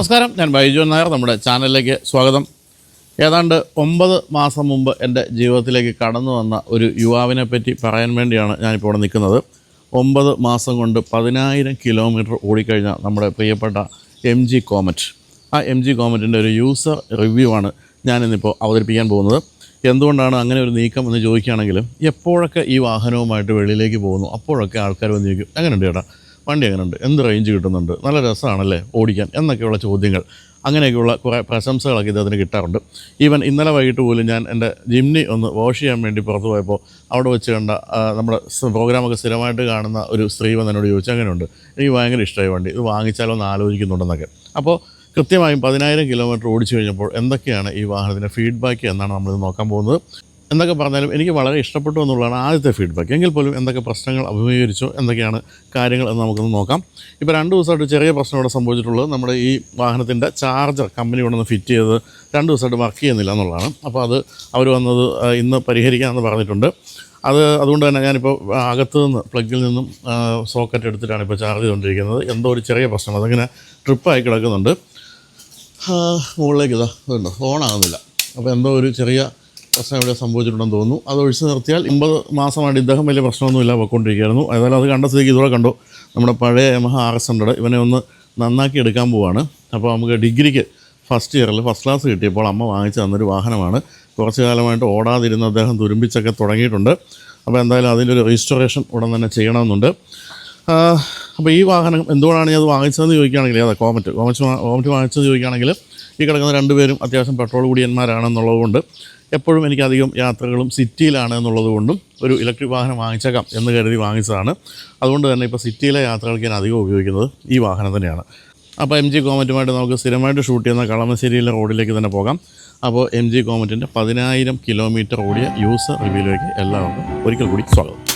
നമസ്കാരം. ഞാൻ ബൈജു നായർ. നമ്മുടെ ചാനലിലേക്ക് സ്വാഗതം. ഏതാണ്ട് ഒമ്പത് മാസം മുമ്പ് എന്റെ ജീവിതത്തിലേക്ക് കടന്നു വന്ന ഒരു യുവാവിനെ പറ്റി പറയാൻ വേണ്ടിയാണ് ഞാനിപ്പോൾ ഇവിടെ നിൽക്കുന്നത്. ഒമ്പത് മാസം കൊണ്ട് പതിനായിരം കിലോമീറ്റർ ഓടിക്കഴിഞ്ഞ നമ്മുടെ പ്രിയപ്പെട്ട എം ജി കോമറ്റ്. ആ എം ജി കോമറ്റിന്റെ ഒരു യൂസർ റിവ്യൂ ആണ് ഞാനിന്നിപ്പോൾ അവതരിപ്പിക്കാൻ പോകുന്നത്. എന്തുകൊണ്ടാണ് അങ്ങനെ ഒരു നീക്കം എന്ന് ചോദിക്കുകയാണെങ്കിലും എപ്പോഴൊക്കെ ഈ വാഹനവുമായിട്ട് വെളിയിലേക്ക് പോകുന്നു അപ്പോഴൊക്കെ ആൾക്കാർ വന്നിരിക്കും. അങ്ങനെയുണ്ട് ചേട്ടാ. വണ്ടി എങ്ങനെയുണ്ട് എന്ത് റേഞ്ച് കിട്ടുന്നുണ്ട്? നല്ല രസമാണല്ലേ ഓടിക്കാൻ? എന്നൊക്കെയുള്ള ചോദ്യങ്ങൾ. അങ്ങനെയൊക്കെയുള്ള കുറേ പ്രശംസകളൊക്കെ ഇദ്ദേഹത്തിന് കിട്ടാറുണ്ട്. ഈവൻ ഇന്നലെ വൈകിട്ട് പോലും ഞാൻ എന്റെ ജിംനി ഒന്ന് വാഷ് ചെയ്യാൻ വേണ്ടി പുറത്ത് പോയപ്പോൾ അവിടെ വെച്ച് കണ്ട നമ്മുടെ പ്രോഗ്രാമൊക്കെ സ്ഥിരമായിട്ട് കാണുന്ന ഒരു സ്ത്രീ വന്ന് എന്നോട് ചോദിച്ചു അങ്ങനെയുണ്ട് എനിക്ക് ഭയങ്കര ഇഷ്ടമായി വണ്ടി. ഇത് വാങ്ങിച്ചാലോ എന്ന് ആലോചിക്കുന്നുണ്ടെന്നൊക്കെ. അപ്പോൾ കൃത്യമായും പതിനായിരം കിലോമീറ്റർ ഓടിച്ചു കഴിഞ്ഞപ്പോൾ എന്തൊക്കെയാണ് ഈ വാഹനത്തിന്റെ ഫീഡ്ബാക്ക് എന്നാണ് നമ്മളിത് നോക്കാൻ പോകുന്നത്. എന്തൊക്കെ പറഞ്ഞാലും എനിക്ക് വളരെ ഇഷ്ടപ്പെട്ടു എന്നുള്ളതാണ് ആദ്യത്തെ ഫീഡ്ബാക്ക് എങ്കിൽ പോലും എന്തൊക്കെ പ്രശ്നങ്ങൾ അഭിമുഖീകരിച്ചു എന്തൊക്കെയാണ് കാര്യങ്ങൾ എന്ന് നമുക്കൊന്ന് നോക്കാം. ഇപ്പോൾ രണ്ട് ദിവസമായിട്ട് ചെറിയ പ്രശ്നം ഇവിടെ സംഭവിച്ചിട്ടുള്ളത്. നമ്മുടെ ഈ വാഹനത്തിന്റെ ചാർജർ കമ്പനി കൊണ്ടൊന്ന് ഫിറ്റ് ചെയ്ത് രണ്ട് ദിവസമായിട്ട് വർക്ക് ചെയ്യുന്നില്ല എന്നുള്ളതാണ്. അപ്പോൾ അത് അവർ വന്നത് ഇന്ന് പരിഹരിക്കാമെന്ന് പറഞ്ഞിട്ടുണ്ട്. അത് അതുകൊണ്ട് തന്നെ ഞാനിപ്പോൾ അകത്ത് നിന്ന് പ്ലഗിൽ നിന്നും സോക്കറ്റ് എടുത്തിട്ടാണ് ഇപ്പോൾ ചാർജ് ചെയ്തുകൊണ്ടിരിക്കുന്നത്. എന്തോ ഒരു ചെറിയ പ്രശ്നം. അതങ്ങനെ ട്രിപ്പായി കിടക്കുന്നുണ്ട്. മുകളിലേക്ക് ഇതാ ഇതുണ്ടോ? ഓണാകുന്നില്ല അപ്പോൾ എന്തോ ഒരു ചെറിയ പ്രശ്നം ഇവിടെ സംഭവിച്ചിട്ടുണ്ടെന്ന് തോന്നുന്നു. അത് ഒഴിച്ചു നിർത്തിയാൽ ഒമ്പത് മാസമായിട്ട് ഇദ്ദേഹം വലിയ പ്രശ്നമൊന്നുമില്ല പോയിക്കൊണ്ടിരിക്കുകയായിരുന്നു. ഏതായാലും അത് കണ്ട സ്ഥിതിക്ക് ഇതുകൂടെ കണ്ടു. നമ്മുടെ പഴയ എമഹ ആർ എസ് ഹൺഡ്രഡ് ഇവനെ ഒന്ന് നന്നാക്കി എടുക്കാൻ പോവാണ്. അപ്പോൾ നമുക്ക് ഡിഗ്രിക്ക് ഫസ്റ്റ് ഇയറിൽ ഫസ്റ്റ് ക്ലാസ് കിട്ടിയപ്പോൾ അമ്മ വാങ്ങിച്ചു തന്നൊരു വാഹനമാണ്. കുറച്ച് കാലമായിട്ട് ഓടാതിരുന്ന അദ്ദേഹം തുരുമ്പിച്ചൊക്കെ തുടങ്ങിയിട്ടുണ്ട്. അപ്പോൾ എന്തായാലും അതിന്റെ ഒരു രജിസ്ട്രേഷൻ ഉടൻ തന്നെ ചെയ്യണമെന്നുണ്ട്. അപ്പോൾ ഈ വാഹനം എന്തുകൊണ്ടാണ് അത് വാങ്ങിച്ചതെന്ന് ചോദിക്കുകയാണെങ്കിൽ അതെ കോമറ്റ് കോമറ്റ് കോമറ്റ് വാങ്ങിച്ചത് ചോദിക്കുകയാണെങ്കിൽ ഈ കിടക്കുന്ന രണ്ടുപേരും അത്യാവശ്യം പെട്രോൾ കുടിയന്മാരാണെന്നുള്ളത് കൊണ്ട് എപ്പോഴും എനിക്കധികം യാത്രകളും സിറ്റിയിലാണ് എന്നുള്ളത് കൊണ്ടും ഒരു ഇലക്ട്രിക് വാഹനം വാങ്ങിച്ചേക്കാം എന്ന് കരുതി വാങ്ങിച്ചതാണ്. അതുകൊണ്ട് തന്നെ ഇപ്പോൾ സിറ്റിയിലെ യാത്രകൾക്ക് ഞാൻ അധികം ഉപയോഗിക്കുന്നത് ഈ വാഹനം തന്നെയാണ്. അപ്പോൾ എം ജി കോമറ്റുമായിട്ട് നമുക്ക് സ്ഥിരമായിട്ട് ഷൂട്ട് ചെയ്യുന്ന കളമശ്ശേരിയിലെ റോഡിലേക്ക് തന്നെ പോകാം. അപ്പോൾ എം ജി കോമറ്റിന്റെ പതിനായിരം കിലോമീറ്റർ ഓടിയ യൂസർ റിവ്യൂയിലേക്ക് എല്ലാവർക്കും ഒരിക്കൽ കൂടി സ്വാഗതം.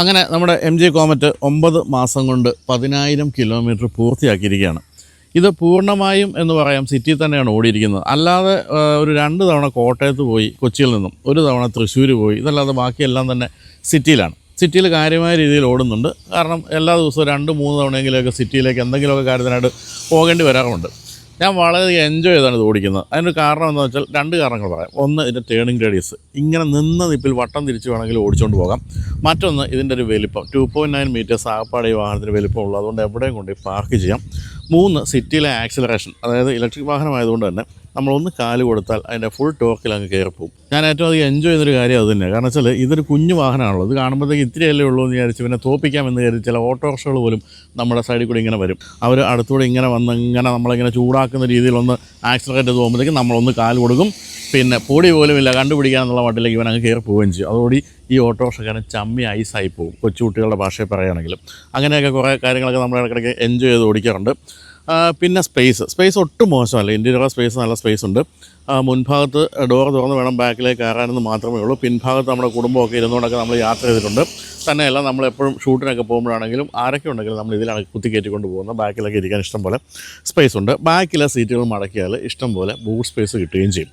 അങ്ങനെ നമ്മുടെ എം ജി കോമറ്റ് ഒമ്പത് മാസം കൊണ്ട് പതിനായിരം കിലോമീറ്റർ പൂർത്തിയാക്കിയിരിക്കുകയാണ്. ഇത് പൂർണമായും എന്ന് പറയാം സിറ്റിയിൽ തന്നെയാണ് ഓടിയിരിക്കുന്നത്. അല്ലാതെ ഒരു രണ്ട് തവണ കോട്ടയത്ത് പോയി കൊച്ചിയിൽ നിന്നും ഒരു തവണ തൃശ്ശൂർ പോയി ഇതല്ലാതെ ബാക്കിയെല്ലാം തന്നെ സിറ്റിയിലാണ്. സിറ്റിയിൽ കാര്യമായ രീതിയിൽ ഓടുന്നുണ്ട്. കാരണം എല്ലാ ദിവസവും രണ്ട് മൂന്ന് തവണയെങ്കിലുമൊക്കെ സിറ്റിയിലേക്ക് എന്തെങ്കിലുമൊക്കെ കാര്യത്തിനായിട്ട് പോകേണ്ടി വരാറുമുണ്ട്. ഞാൻ വളരെ എൻജോയ് ചെയ്താണ് ഇത് ഓടിക്കുന്നത്. അതിനൊരു കാരണം എന്താണെന്ന് വെച്ചാൽ രണ്ട് കാരണങ്ങൾ പറയാം. ഒന്ന് ഇതിന്റെ ടേണിംഗ് റേഡിയസ് ഇങ്ങനെ നിന്ന നിപ്പിൽ വട്ടം തിരിച്ച് വേണമെങ്കിൽ ഓടിച്ചുകൊണ്ട് പോകാം. മറ്റൊന്ന് ഇതിന്റെ ഒരു വലിപ്പം. ടു പോയിന്റ് നയൻ മീറ്റേഴ്സ് ആകപ്പാടെ ഈ വാഹനത്തിന് വലിപ്പം ഉള്ളൂ അതുകൊണ്ട് എവിടെയും കൊണ്ട് പാർക്ക് ചെയ്യാം. മൂന്ന് സിറ്റിയിലെ ആക്സിലറേഷൻ അതായത് ഇലക്ട്രിക് വാഹനമായതുകൊണ്ട് തന്നെ നമ്മളൊന്ന് കാൽ കൊടുത്താൽ അതിന്റെ ഫുൾ ടോക്കിൽ അങ്ങ് കയറിപ്പോവും. ഞാൻ ഏറ്റവും അധികം എൻജോയ് ചെയ്യുന്നൊരു കാര്യം അത് തന്നെ കാരണം വെച്ചാൽ ഇതൊരു കുഞ്ഞു വാഹനമാണല്ലോ. ഇത് കാണുമ്പോഴത്തേക്ക് ഇത്രയല്ലേ ഉള്ളൂ എന്ന് വിചാരിച്ച് പിന്നെ തോപ്പിക്കാമെന്ന് കരുതി ചില ഓട്ടോറിക്ഷകൾ പോലും നമ്മുടെ സൈഡിൽ കൂടി ഇങ്ങനെ വരും. അവർ അടുത്തൂടെ ഇങ്ങനെ വന്ന് ഇങ്ങനെ നമ്മളിങ്ങനെ ചൂടാക്കുന്ന രീതിയിലൊന്ന് ആക്സിലറേറ്റ് ചെയ്ത് പോകുമ്പോഴത്തേക്കും നമ്മളൊന്ന് കാൽ കൊടുക്കും. പിന്നെ പൊടി പോലും ഇല്ല. കണ്ടുപിടിക്കാന്നുള്ള മട്ടിലേക്ക് ഇവൻ അങ്ങ് കയറി പോവുകയും ചെയ്യും. അതോടി ഈ ഓട്ടോറിക്ഷക്കാരൻ ചമ്മി ഐസായി പോകും. കൊച്ചുകുട്ടികളുടെ ഭാഷയിൽ പറയുകയാണെങ്കിലും. അങ്ങനെയൊക്കെ കുറേ കാര്യങ്ങളൊക്കെ നമ്മൾ ഇടയ്ക്കിടയ്ക്ക് എൻജോയ് ചെയ്ത് ഓടിക്കാറുണ്ട്. പിന്നെ സ്പേസ്. സ്പേസ് ഒട്ടും മോശമല്ല. ഇന്റീരിയർ സ്പേസ് നല്ല സ്പേസ് ഉണ്ട്. മുൻഭാഗത്ത് ഡോർ തുറന്ന് വേണം ബാക്കിലേക്ക് കയറാനെന്ന് മാത്രമേ ഉള്ളൂ. പിൻഭാഗത്ത് നമ്മുടെ കുടുംബമൊക്കെ ഇരുന്നുകൊണ്ടൊക്കെ നമ്മൾ യാത്ര ചെയ്തിട്ടുണ്ട്. തന്നെയല്ല നമ്മൾ എപ്പോഴും ഷൂട്ടിനൊക്കെ പോകുമ്പോഴാണെങ്കിലും ആരൊക്കെ ഉണ്ടെങ്കിലും നമ്മൾ ഇതിലാണ് കുത്തിക്കയറ്റിക്കൊണ്ട് പോകുന്നത്. ബാക്കിലൊക്കെ ഇരിക്കാൻ ഇഷ്ടം പോലെ സ്പേസ് ഉണ്ട്. ബാക്കിലെ സീറ്റുകൾ മടക്കിയാൽ ഇഷ്ടം പോലെ ബൂട്ട് സ്പേസ് കിട്ടുകയും ചെയ്യും.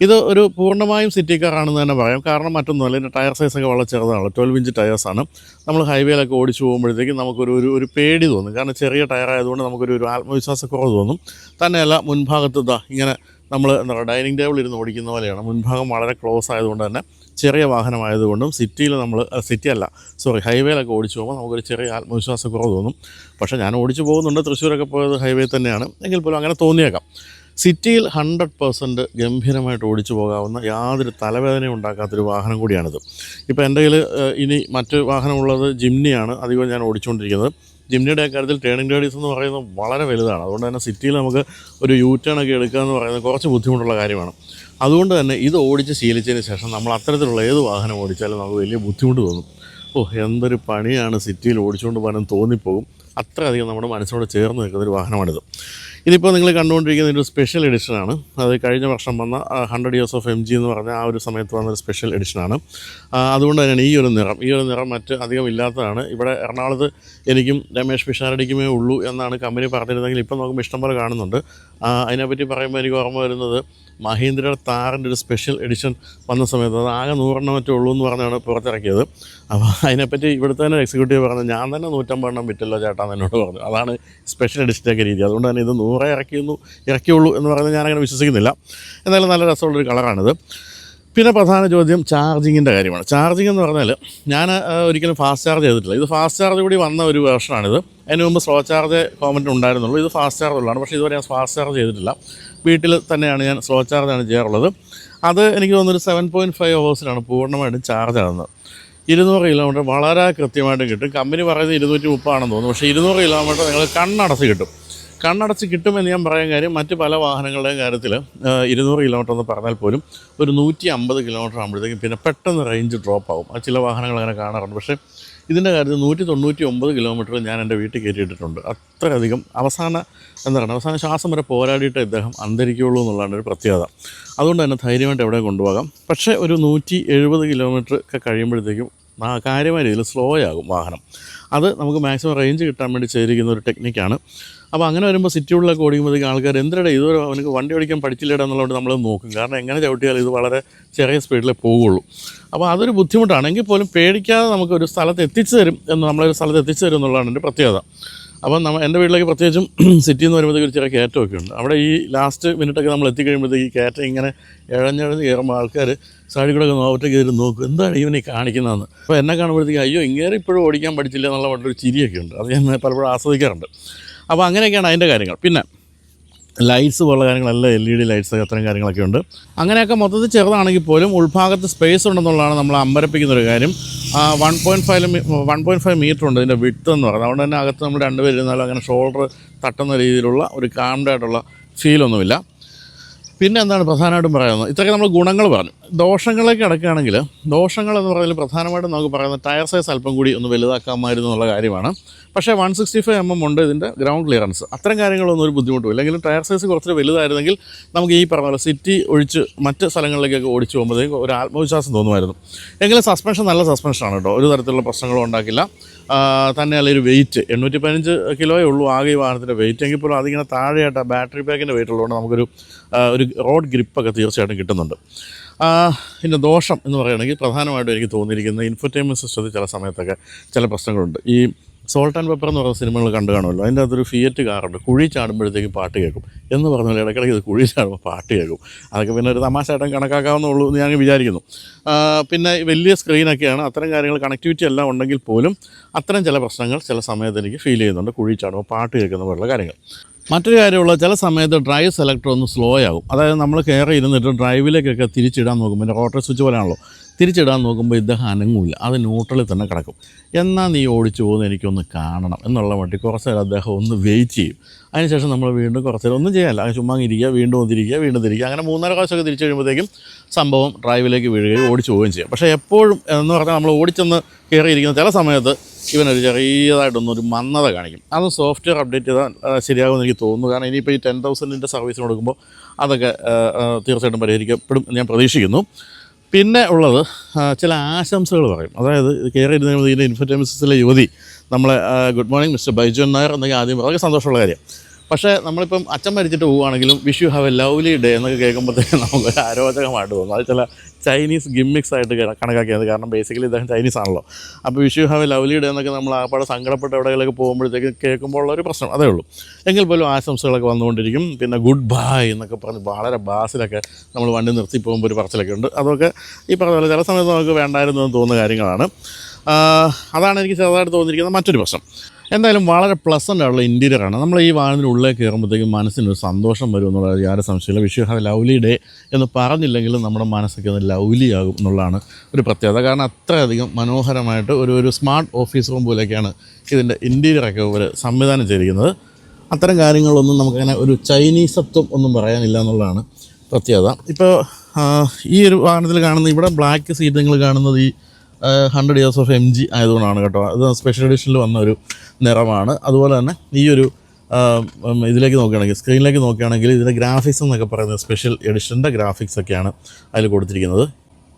ഇത് ഒരു പൂർണമായും സിറ്റി കാറാണെന്ന് തന്നെ പറയാം. കാരണം മറ്റൊന്നുമല്ല ഇതിന്റെ ടയർ സൈസൊക്കെ വളരെ ചെറുതാണ്. ട്വൽവ് ഇഞ്ച് ടയേഴ്സാണ് നമ്മൾ ഹൈവേയിലൊക്കെ ഓടിച്ചു പോകുമ്പോഴത്തേക്കും നമുക്കൊരു ഒരു ഒരു പേടി തോന്നും. കാരണം ചെറിയ ടയർ ആയതുകൊണ്ട് നമുക്കൊരു ഒരു ആത്മവിശ്വാസക്കുറവ് തോന്നും. തന്നെയല്ല മുൻഭാഗത്ത് ഇതാ ഇങ്ങനെ നമ്മൾ എന്താ പറയുക ഡൈനിങ് ടേബിൾ ഇരുന്ന് ഓടിക്കുന്ന പോലെയാണ്. മുൻഭാഗം വളരെ ക്ലോസ് ആയതുകൊണ്ട് തന്നെ ചെറിയ വാഹനമായതുകൊണ്ടും സിറ്റിയിൽ നമ്മൾ സിറ്റി അല്ല സോറി ഹൈവേയിലൊക്കെ ഓടിച്ചു പോകുമ്പോൾ നമുക്കൊരു ചെറിയ ആത്മവിശ്വാസക്കുറവ് തോന്നും. പക്ഷേ ഞാൻ ഓടിച്ചു പോകുന്നുണ്ട്. തൃശ്ശൂരൊക്കെ പോയത് ഹൈവേ തന്നെയാണ്. എങ്കിൽ പോലും അങ്ങനെ തോന്നിയേക്കാം. സിറ്റിയിൽ ഹൺഡ്രഡ് പെർസെന്റ് ഗംഭീരമായിട്ട് ഓടിച്ചു പോകാവുന്ന യാതൊരു തലവേദനയും ഉണ്ടാക്കാത്തൊരു വാഹനം കൂടിയാണിത്. ഇപ്പോൾ എന്റെ കയ്യിൽ ഇനി മറ്റ് വാഹനമുള്ളത് ജിംനിയാണ് അധികം ഞാൻ ഓടിച്ചുകൊണ്ടിരിക്കുന്നത്. ജിംനിയുടെ കാര്യത്തിൽ ടേണിംഗ് റേഡിയസ് എന്ന് പറയുന്നത് വളരെ വലുതാണ്. അതുകൊണ്ട് തന്നെ സിറ്റിയിൽ നമുക്ക് ഒരു യൂ ടേൺ ഒക്കെ എടുക്കുക എന്ന് പറയുന്നത് കുറച്ച് ബുദ്ധിമുട്ടുള്ള കാര്യമാണ്. അതുകൊണ്ട് തന്നെ ഇത് ഓടിച്ച് ശീലിച്ചതിന് ശേഷം നമ്മൾ അത്തരത്തിലുള്ള ഏത് വാഹനം ഓടിച്ചാലും നമുക്ക് വലിയ ബുദ്ധിമുട്ട് തോന്നും. ഓ എന്തൊരു പണിയാണ് സിറ്റിയിൽ ഓടിച്ചുകൊണ്ട് പോകാനും തോന്നിപ്പോകും. അത്രയധികം നമ്മുടെ മനസ്സിനോട് ചേർന്ന് നിൽക്കുന്ന ഒരു വാഹനമാണിത്. ഇതിപ്പോൾ നിങ്ങൾ കണ്ടുകൊണ്ടിരിക്കുന്ന ഒരു സ്പെഷ്യൽ എഡിഷനാണ് അത് കഴിഞ്ഞ വർഷം വന്ന hundred years of M G എന്ന് പറഞ്ഞ ആ ഒരു സമയത്ത് വന്ന ഒരു സ്പെഷ്യൽ എഡിഷനാണ് അതുകൊണ്ട് തന്നെയാണ് ഈ ഒരു നിറം. ഈ ഒരു നിറം മറ്റ് അധികം ഇല്ലാത്തതാണ്. ഇവിടെ എറണാകുളത്ത് എനിക്കും രമേഷ് പിഷാരടിക്കുമേ ഉള്ളൂ എന്നാണ് കമ്പനി പറഞ്ഞിരുന്നെങ്കിൽ ഇപ്പം നോക്കുമ്പോൾ ഇഷ്ടംപോലെ കാണുന്നുണ്ട്. അതിനെപ്പറ്റി പറയുമ്പോൾ എനിക്ക് ഓർമ്മ വരുന്നത് മഹീന്ദ്രയുടെ താറിന്റെ ഒരു സ്പെഷ്യൽ എഡിഷൻ വന്ന സമയത്ത് അത് ആകെ നൂറെണ്ണം മറ്റേ ഉള്ളൂ എന്ന് പറഞ്ഞാണ് പുറത്തിറക്കിയത്. അപ്പോൾ അതിനെപ്പറ്റി ഇവിടുത്തെ തന്നെ എക്സിക്യൂട്ടീവ് പറഞ്ഞത് ഞാൻ തന്നെ നൂറ്റമ്പതെണ്ണം വിറ്റല്ലോ ചേട്ടാ എന്ന് എന്നോട് പറഞ്ഞു. അതാണ് സ്പെഷ്യൽ എഡിഷന്റെയൊക്കെ രീതി. അതുകൊണ്ട് തന്നെ ഇത് നൂറേ ഇറക്കിയുന്നു ഇറക്കിയുള്ളൂ എന്ന് പറഞ്ഞാൽ ഞാനങ്ങനെ വിശ്വസിക്കുന്നില്ല. എന്തായാലും നല്ല രസമുള്ളൊരു കളറാണിത് പിന്നെ പ്രധാന ചോദ്യം ചാർജിങ്ങിന്റെ കാര്യമാണ്. ചാർജിങ് എന്ന് പറഞ്ഞാൽ ഞാൻ ഒരിക്കലും ഫാസ്റ്റ് ചാർജ് ചെയ്തിട്ടില്ല. ഇത് ഫാസ്റ്റ് ചാർജ് കൂടി വന്ന ഒരു വേർഷനാണിത് അതിന് മുമ്പ് സ്ലോ ചാർജ് കോമന്റ് ഉണ്ടായിരുന്നുള്ളൂ. ഇത് ഫാസ്റ്റ് ചാർജ് ഉള്ളതാണ്. പക്ഷേ ഇതുവരെ ഞാൻ ഫാസ്റ്റ് ചാർജ് ചെയ്തിട്ടില്ല. വീട്ടിൽ തന്നെയാണ് ഞാൻ സ്ലോ ചാർജാണ് ചെയ്യാറുള്ളത്. അത് എനിക്ക് തോന്നുന്നൊരു സെവൻ പോയിന്റ് ഫൈവ് ഹവേഴ്സിലാണ് പൂർണമായിട്ടും ചാർജ് ആകുന്നത്. ഇരുന്നൂറ് കിലോമീറ്റർ വളരെ കൃത്യമായിട്ട് കിട്ടും. കമ്പനി പറയുന്നത് ഇരുന്നൂറ്റി മുപ്പതാണെന്ന് തോന്നുന്നു. പക്ഷേ ഇരുന്നൂറ് കിലോമീറ്റർ നിങ്ങൾ കണ്ണടച്ച് കിട്ടും. കണ്ണടച്ച് കിട്ടുമെന്ന് ഞാൻ പറയാൻ കാര്യം മറ്റ് പല വാഹനങ്ങളുടെയും കാര്യത്തിൽ ഇരുന്നൂറ് കിലോമീറ്റർ എന്ന് പറഞ്ഞാൽ പോലും ഒരു നൂറ്റി അമ്പത് കിലോമീറ്റർ ആകുമ്പോഴത്തേക്കും പിന്നെ പെട്ടെന്ന് റേഞ്ച് ഡ്രോപ്പ് ആവും. ആ ചില വാഹനങ്ങൾ അങ്ങനെ കാണാറുണ്ട്. പക്ഷേ ഇതിന്റെ കാര്യത്തിൽ നൂറ്റി തൊണ്ണൂറ്റി ഒമ്പത് കിലോമീറ്റർ ഞാൻ എന്റെ വീട്ടിൽ കയറ്റിയിട്ടുണ്ട് അത്രയധികം അവസാന എന്താ പറയുക അവസാന ശ്വാസം വരെ പോരാടിയിട്ട് ഇദ്ദേഹം അന്തരിക്കുള്ളൂ എന്നുള്ളതാണ് ഒരു പ്രത്യേകത. അതുകൊണ്ട് തന്നെ ധൈര്യമായിട്ട് എവിടെ കൊണ്ടുപോകാം. പക്ഷേ ഒരു നൂറ്റി എഴുപത് കിലോമീറ്റർ ഒക്കെ കഴിയുമ്പോഴത്തേക്കും കാര്യമായ രീതിയിൽ സ്ലോ ആകും വാഹനം. അത് നമുക്ക് മാക്സിമം റേഞ്ച് കിട്ടാൻ വേണ്ടി ചെയ്തിരിക്കുന്ന ഒരു ടെക്നിക്കാണ് അപ്പോൾ അങ്ങനെ വരുമ്പോൾ സിറ്റിയുള്ളിലൊക്കെ ഓടിക്കുമ്പോഴത്തേക്കും ആൾക്കാർ എന്തിനാ ഇതുവരെ അവനക്ക് വണ്ടി ഓടിക്കാൻ പഠിച്ചില്ലടാ എന്നുള്ളത് നമ്മൾ നോക്കും. കാരണം എങ്ങനെ ചവിട്ടിയാലും ഇത് വളരെ ചെറിയ സ്പീഡിൽ പോവുള്ളൂ അപ്പോൾ അതൊരു ബുദ്ധിമുട്ടാണ് എങ്കിൽ പോലും പേടിക്കാതെ നമുക്ക് ഒരു സ്ഥലത്ത് എത്തിച്ചു തരും എന്ന് നമ്മളൊരു സ്ഥലത്ത് എത്തിച്ചു തരും എന്നുള്ളതാണ് എന്റെ പ്രത്യേകത. അപ്പം നമ്മൾ എന്റെ വീട്ടിലേക്ക് പ്രത്യേകിച്ചും സിറ്റിയിൽ നിന്ന് വരുമ്പോഴത്തേക്ക് ഒരു ചെറിയ കയറ്റമൊക്കെ ഉണ്ട്. അവിടെ ഈ ലാസ്റ്റ് മിനിറ്റൊക്കെ നമ്മൾ എത്തിക്കഴിയുമ്പോഴത്തേക്ക് ഈ കയറ്റം ഇങ്ങനെ ഇഴഞ്ഞഴഞ്ഞ് കയറുമ്പോൾ ആൾക്കാർ സൈഡിൽ കൂടെ കയറി നോക്കും. എന്താണ് ഇവനെ കാണിക്കുന്നതെന്ന്? അപ്പോൾ എന്നെ കാണുമ്പോഴത്തേക്ക് അയ്യോ ഇങ്ങനെ ഇപ്പോഴും ഓടിക്കാൻ പഠിച്ചില്ല എന്നുള്ള വളരെ ഒരു ചിരിയൊക്കെ ഉണ്ട്. അത് ഞാൻ പലപ്പോഴും ആസ്വദിക്കാറുണ്ട്. അപ്പോൾ അങ്ങനെയൊക്കെയാണ് അതിന്റെ കാര്യങ്ങൾ. പിന്നെ ലൈറ്റ്സ് പോലുള്ള കാര്യങ്ങളെല്ലാം എൽ ഇ ഡി ലൈറ്റ്സ് അത്തരം കാര്യങ്ങളൊക്കെ ഉണ്ട്. അങ്ങനെയൊക്കെ മൊത്തത്തിൽ ചെറുതാണെങ്കിൽ പോലും ഉൾഭാഗത്ത് സ്പേസ് ഉണ്ടെന്നുള്ളതാണ് നമ്മൾ അമ്പരപ്പിക്കുന്ന ഒരു കാര്യം one point five one point five metre ഉണ്ട് ഇതിന്റെ വിട്ട് എന്ന് പറയുന്നത്. അതുകൊണ്ട് തന്നെ അകത്ത് നമ്മൾ രണ്ടുപേരിരുന്നാലും അങ്ങനെ ഷോൾഡർ തട്ടുന്ന രീതിയിലുള്ള ഒരു കാംഡായിട്ടുള്ള ഫീലൊന്നുമില്ല പിന്നെ എന്താണ് പ്രധാനമായിട്ടും പറയുന്നത് ഇത്രയൊക്കെ നമ്മൾ ഗുണങ്ങൾ പറഞ്ഞു. ദോഷങ്ങളിലേക്ക് അടക്കുകയാണെങ്കിൽ ദോഷങ്ങൾ എന്ന് പറയുന്നത് പ്രധാനമായിട്ടും നമുക്ക് പറയുന്നത് ടയർ സൈസ് അല്പം കൂടി ഒന്ന് വലുതാക്കാമായിരുന്നു എന്നുള്ള കാര്യമാണ്. പക്ഷേ one sixty five M M ഉണ്ട് ഇതിന്റെ ഗ്രൗണ്ട് ക്ലിയറൻസ് അത്തരം കാര്യങ്ങളൊന്നും ഒരു ബുദ്ധിമുട്ടും ഇല്ലെങ്കിലും ടയർ സൈസ് കുറച്ച് വലുതായിരുന്നെങ്കിൽ നമുക്ക് ഈ പറഞ്ഞ പോലെ സിറ്റി ഒഴിച്ച് മറ്റ് സ്ഥലങ്ങളിലേക്കൊക്കെ ഓടിച്ചു പോകുമ്പോഴത്തേക്ക് ഒരു ആത്മവിശ്വാസം തോന്നുമായിരുന്നു. എങ്കിലും സസ്പെൻഷൻ നല്ല സസ്പെൻഷനാണ് കേട്ടോ. ഒരു തരത്തിലുള്ള പ്രശ്നങ്ങളും ഉണ്ടാക്കില്ല. തന്നെയല്ല ഒരു വെയിറ്റ് എണ്ണൂറ്റി പതിനഞ്ച് കിലോയേ ഉള്ളൂ ആകെ ഈ വാഹനത്തിന്റെ വെയിറ്റ് എങ്കിൽ പോലും അതിങ്ങനെ താഴെയായിട്ട് ബാറ്ററി പാക്കിന്റെ വെയിറ്റ് ഉള്ളതുകൊണ്ട് നമുക്കൊരു ഒരു റോഡ് ഗ്രിപ്പൊക്കെ തീർച്ചയായിട്ടും കിട്ടുന്നുണ്ട്. പിന്നെ ദോഷം എന്ന് പറയുകയാണെങ്കിൽ പ്രധാനമായിട്ടും എനിക്ക് തോന്നിയിരിക്കുന്നത് ഇൻഫർടൈൻമെന്റ് സിസ്റ്റത്തിൽ ചില സമയത്തൊക്കെ ചില പ്രശ്നങ്ങളുണ്ട്. ഈ സോൾട്ട് ആൻഡ് പെപ്പർ എന്ന് പറയുന്ന സിനിമകൾ കണ്ടു കാണുമല്ലോ. അതിന്റെ അകത്തൊരു ഫിയറ്റ് കാറുണ്ട് കുഴി ചാടുമ്പോഴത്തേക്കും പാട്ട് കേൾക്കും. എന്ന് പറഞ്ഞാൽ ഇടയ്ക്കിടയ്ക്ക് ഇത് കുഴി ചാടുമ്പോൾ പാട്ട് കേൾക്കും. അതൊക്കെ പിന്നെ ഒരു തമാശയായിട്ടും കണക്കാക്കാവുന്നുള്ളൂ എന്ന് ഞാൻ വിചാരിക്കുന്നു. പിന്നെ വലിയ സ്ക്രീനൊക്കെയാണ് അത്തരം കാര്യങ്ങൾ കണക്ടിവിറ്റി എല്ലാം ഉണ്ടെങ്കിൽ പോലും അത്തരം ചില പ്രശ്നങ്ങൾ ചില സമയത്ത് എനിക്ക് ഫീൽ ചെയ്യുന്നുണ്ട്. കുഴി ചാടുമ്പോൾ പാട്ട് കേൾക്കുന്ന പോലുള്ള കാര്യങ്ങൾ. മറ്റൊരു കാര്യമുള്ള ചില സമയത്ത് ഡ്രൈവ് സെലക്ടർ ഒന്ന് സ്ലോ ആകും. അതായത് നമ്മൾ കയറി ഇരുന്നിട്ട് ഡ്രൈവിലേക്കൊക്കെ തിരിച്ചിടാൻ നോക്കുമ്പോൾ റോട്ടർ സ്വിച്ച് പോലെയാണല്ലോ. തിരിച്ചിടാൻ നോക്കുമ്പോൾ ഇദ്ദേഹം അനങ്ങൂല. അത് ന്യൂട്രലിൽ തന്നെ കിടക്കും. എന്നാൽ നീ ഓടിച്ചു പോകുന്നത് എനിക്കൊന്ന് കാണണം എന്നുള്ള വണ്ടി കുറച്ച് നേരം അദ്ദേഹം ഒന്ന് വെയിറ്റ് ചെയ്യും. അതിനുശേഷം നമ്മൾ വീണ്ടും കുറച്ച് നേരം ഒന്നും ചെയ്യാനില്ല. ചുമ്മാ ഇരിക്കുക വീണ്ടും ഒന്നിരിക്കുക വീണ്ടും തിരിക്കുക. അങ്ങനെ മൂന്നര പ്രാവശ്യമൊക്കെ തിരിച്ചു കഴിയുമ്പോഴത്തേക്കും സംഭവം ഡ്രൈവിലേക്ക് വീഴുകയും ഓടിച്ചു പോവുകയും ചെയ്യും. പക്ഷേ എപ്പോഴും എന്ന് പറഞ്ഞാൽ നമ്മൾ ഓടിച്ചെന്ന് കയറിയിരിക്കുന്ന ചില സമയത്ത് ഇവനൊരു ചെറിയതായിട്ടൊന്നൊരു മന്നത കാണിക്കും. അത് സോഫ്റ്റ്വെയർ അപ്ഡേറ്റ് ചെയ്താൽ ശരിയാകുമെന്ന് എനിക്ക് തോന്നുന്നു. കാരണം ഇനിയിപ്പോൾ ഈ ടെൻ തൗസൻഡിന്റെ സർവീസിന് കൊടുക്കുമ്പോൾ അതൊക്കെ തീർച്ചയായിട്ടും പരിഹരിക്കപ്പെടും ഞാൻ പ്രതീക്ഷിക്കുന്നു. പിന്നെ ഉള്ളത് ചില ആശംസകൾ പറയും. അതായത് കയറിയിരുന്ന ഇതിന്റെ ഇൻഫോർട്ടേമിസിലെ യുവതി നമ്മളെ good morning mister Baiju Nair എന്നൊക്കെ ആദ്യം വളരെ സന്തോഷമുള്ള കാര്യം. പക്ഷേ നമ്മളിപ്പം അച്ഛൻ മരിച്ചിട്ട് പോവുകയാണെങ്കിലും wish you have a lovely day എന്നൊക്കെ കേൾക്കുമ്പോഴത്തേക്കും നമുക്കൊരു അരോചകമായിട്ട് തോന്നും. അത് ചില ചൈനീസ് ഗിമ്മിക്സ് ആയിട്ട് കണ- കണക്കാക്കിയത്. കാരണം ബേസിക്കലി ഇദ്ദേഹം ചൈനീസ് ആണല്ലോ. അപ്പോൾ wish you have a lovely day എന്നൊക്കെ നമ്മൾ ആപ്പാടെ സങ്കടപ്പെട്ട എവിടെയെങ്കിലൊക്കെ പോകുമ്പോഴത്തേക്ക് കേൾക്കുമ്പോൾ ഉള്ള ഒരു പ്രശ്നം. അതേ ഉള്ളൂ. എങ്കിൽ പോലും ആശംസകളൊക്കെ വന്നുകൊണ്ടിരിക്കും. പിന്നെ ഗുഡ് ബൈ എന്നൊക്കെ പറഞ്ഞ് വളരെ ബാസിലൊക്കെ നമ്മൾ വണ്ടി നിർത്തി പോകുമ്പോൾ ഒരു പറച്ചിലൊക്കെ ഉണ്ട്. അതൊക്കെ ഈ പറഞ്ഞ പോലെ ചില സമയത്ത് നമുക്ക് വേണ്ടായിരുന്നു എന്ന് തോന്നുന്ന കാര്യങ്ങളാണ്. അതാണ് എനിക്ക് ചെറുതായിട്ട് തോന്നിയിരിക്കുന്ന മറ്റൊരു പ്രശ്നം. എന്തായാലും വളരെ പ്ലസന്റ് ആയിട്ടുള്ള ഇന്റീരിയറാണ് നമ്മൾ ഈ വാഹനത്തിന്റെ ഉള്ളിൽ കയറുമ്പോഴത്തേക്കും മനസ്സിനൊരു സന്തോഷം വരും എന്നുള്ള യാതൊരു സംശയമില്ല വിഷു ഹാവ് ലവ്ലി ഡേ എന്ന് പറഞ്ഞില്ലെങ്കിലും നമ്മുടെ മനസ്സൊക്കെ ഒന്ന് ലവ്ലി ആകും എന്നുള്ളതാണ് ഒരു പ്രത്യേകത. കാരണം അത്രയധികം മനോഹരമായിട്ട് ഒരു ഒരു സ്മാർട്ട് ഓഫീസ് റൂം പോലെയൊക്കെയാണ് ഇതിന്റെ ഇന്റീരിയറൊക്കെ ഇവർ സംവിധാനം ചെയ്തിരിക്കുന്നത്. അത്തരം കാര്യങ്ങളൊന്നും നമുക്കങ്ങനെ ഒരു ചൈനീസത്വം ഒന്നും പറയാനില്ല എന്നുള്ളതാണ് പ്രത്യേകത. ഇപ്പോൾ ഈ ഒരു വാഹനത്തിൽ കാണുന്ന ഇവിടെ ബ്ലാക്ക് സീറ്റ് നിങ്ങൾ കാണുന്നത് ഈ hundred years of M G ആയതുകൊണ്ടാണ് കേട്ടോ. അത് സ്പെഷ്യൽ എഡിഷനിൽ വന്ന ഒരു നിറമാണ്. അതുപോലെ തന്നെ ഈ ഒരു ഇതിലേക്ക് നോക്കുകയാണെങ്കിൽ സ്ക്രീനിലേക്ക് നോക്കുകയാണെങ്കിൽ ഇതിന്റെ ഗ്രാഫിക്സ് എന്നൊക്കെ പറയുന്നത് സ്പെഷ്യൽ എഡിഷന്റെ ഗ്രാഫിക്സ് ഒക്കെയാണ് അതിൽ കൊടുത്തിരിക്കുന്നത്.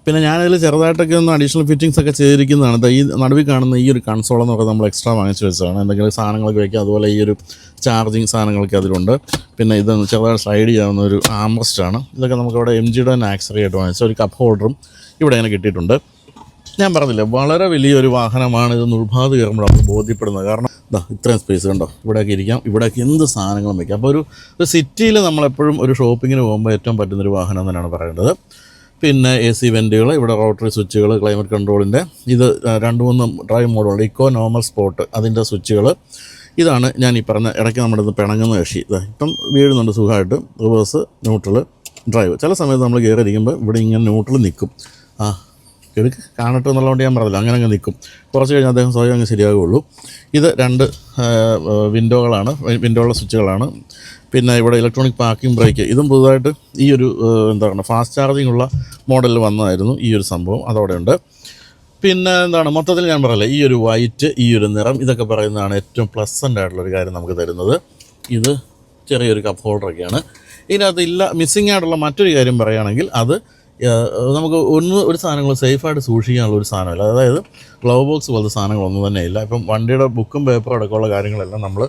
പിന്നെ ഞാനതിൽ ചെറുതായിട്ടൊക്കെ ഒന്ന് അഡീഷണൽ ഫിറ്റിങ്സ് ഒക്കെ ചെയ്തിരിക്കുന്നതാണ്. ഈ നടുവിൽ കാണുന്ന ഈ ഒരു കൺസോൾ എന്നൊക്കെ നമ്മൾ എക്സ്ട്രാ വാങ്ങിച്ചു വെച്ചതാണ്. എന്തെങ്കിലും സാധനങ്ങളൊക്കെ വയ്ക്കുക അതുപോലെ ഈ ഒരു ചാർജിങ് സാധനങ്ങളൊക്കെ അതിലുണ്ട്. പിന്നെ ഇത് ചെറുതായിട്ട് സ്ലൈഡ് ചെയ്യാവുന്ന ഒരു ആംറസ്റ്റാണ് ഇതൊക്കെ നമുക്ക് അവിടെ എം ജിയുടെ തന്നെ ആക്സറി ആയിട്ട് വാങ്ങിച്ച ഒരു കപ്പ് ഹോൾഡറും ഇവിടെ അങ്ങനെ കിട്ടിയിട്ടുണ്ട്. ഞാൻ പറഞ്ഞില്ല വളരെ വലിയൊരു വാഹനമാണ് ഇത് ഉൾഭാഗത്ത് കയറുമ്പോൾ നമുക്ക് ബോധ്യപ്പെടുന്നത്. കാരണം ഇതാ ഇത്രയും സ്പേസ് കണ്ടോ? ഇവിടെയൊക്കെ ഇരിക്കാം ഇവിടെയൊക്കെ എന്ത് സാധനങ്ങളും വയ്ക്കാം അപ്പോൾ ഒരു ഒരു സിറ്റിയിൽ നമ്മളെപ്പോഴും ഒരു ഷോപ്പിങ്ങിന് പോകുമ്പോൾ ഏറ്റവും പറ്റുന്നൊരു വാഹനം തന്നെയാണ് പറയേണ്ടത്. പിന്നെ എ സി വെന്റുകൾ ഇവിടെ റോട്ടറി സ്വിച്ചുകൾ ക്ലൈമറ്റ് കൺട്രോളിന്റെ ഇത് രണ്ട് മൂന്ന് ഡ്രൈവ് മോഡുണ്ട് ഇക്കോ നോർമൽ സ്പോട്ട് അതിന്റെ സ്വിച്ചുകൾ ഇതാണ് ഞാൻ ഈ പറഞ്ഞ ഇടയ്ക്ക് നമ്മുടെ ഇത് പിണങ്ങുന്ന കക്ഷി. ഇതാ ഇപ്പം വീഴുന്നുണ്ട് സുഖമായിട്ട് റിവേഴ്സ് ന്യൂട്രൽ ഡ്രൈവ് ചില സമയത്ത് നമ്മൾ കയറിയിരിക്കുമ്പോൾ ഇവിടെ ഇങ്ങനെ ന്യൂട്രൽ നിൽക്കും. ആ എടുക്ക് കാണട്ടെ എന്നുള്ളതുകൊണ്ട് ഞാൻ പറഞ്ഞില്ല. അങ്ങനെ അങ്ങ് നിൽക്കും. കുറച്ച് കഴിഞ്ഞാൽ അദ്ദേഹം സ്വയം അങ്ങ് ശരിയാകുള്ളൂ ഇത് രണ്ട് വിൻഡോകളാണ് വിൻഡോയുള്ള സ്വിച്ചുകളാണ് പിന്നെ ഇവിടെ ഇലക്ട്രോണിക് പാർക്കിംഗ് ബ്രേക്ക് ഇതും പുതുതായിട്ട് ഈ ഒരു എന്താണ് ഫാസ്റ്റ് ചാർജിംഗ് ഉള്ള മോഡലിൽ വന്നതായിരുന്നു ഈ ഒരു സംഭവം. അതവിടെ ഉണ്ട്. പിന്നെ എന്താണ് മൊത്തത്തിൽ ഞാൻ പറയില്ല ഈ ഒരു വൈറ്റ് ഈ ഒരു നിറം ഇതൊക്കെ പറയുന്നതാണ് ഏറ്റവും പ്ലസന്റ് ആയിട്ടുള്ള ഒരു കാര്യം നമുക്ക് തരുന്നത്. ഇത് ചെറിയൊരു കപ്പ് ഹോൾഡറൊക്കെയാണ് ഇതിനകത്ത് ഇല്ല മിസ്സിംഗ് ആയിട്ടുള്ള മറ്റൊരു കാര്യം പറയുകയാണെങ്കിൽ അത് നമുക്ക് ഒന്ന് ഒരു സാധനങ്ങൾ സേഫായിട്ട് സൂക്ഷിക്കാനുള്ള ഒരു സാധനമില്ല. അതായത് ഗ്ലൗ ബോക്സ് പോലത്തെ സാധനങ്ങളൊന്നും തന്നെ ഇല്ല. ഇപ്പം വണ്ടിയുടെ ബുക്കും പേപ്പറും അടക്കമുള്ള കാര്യങ്ങളെല്ലാം നമ്മൾ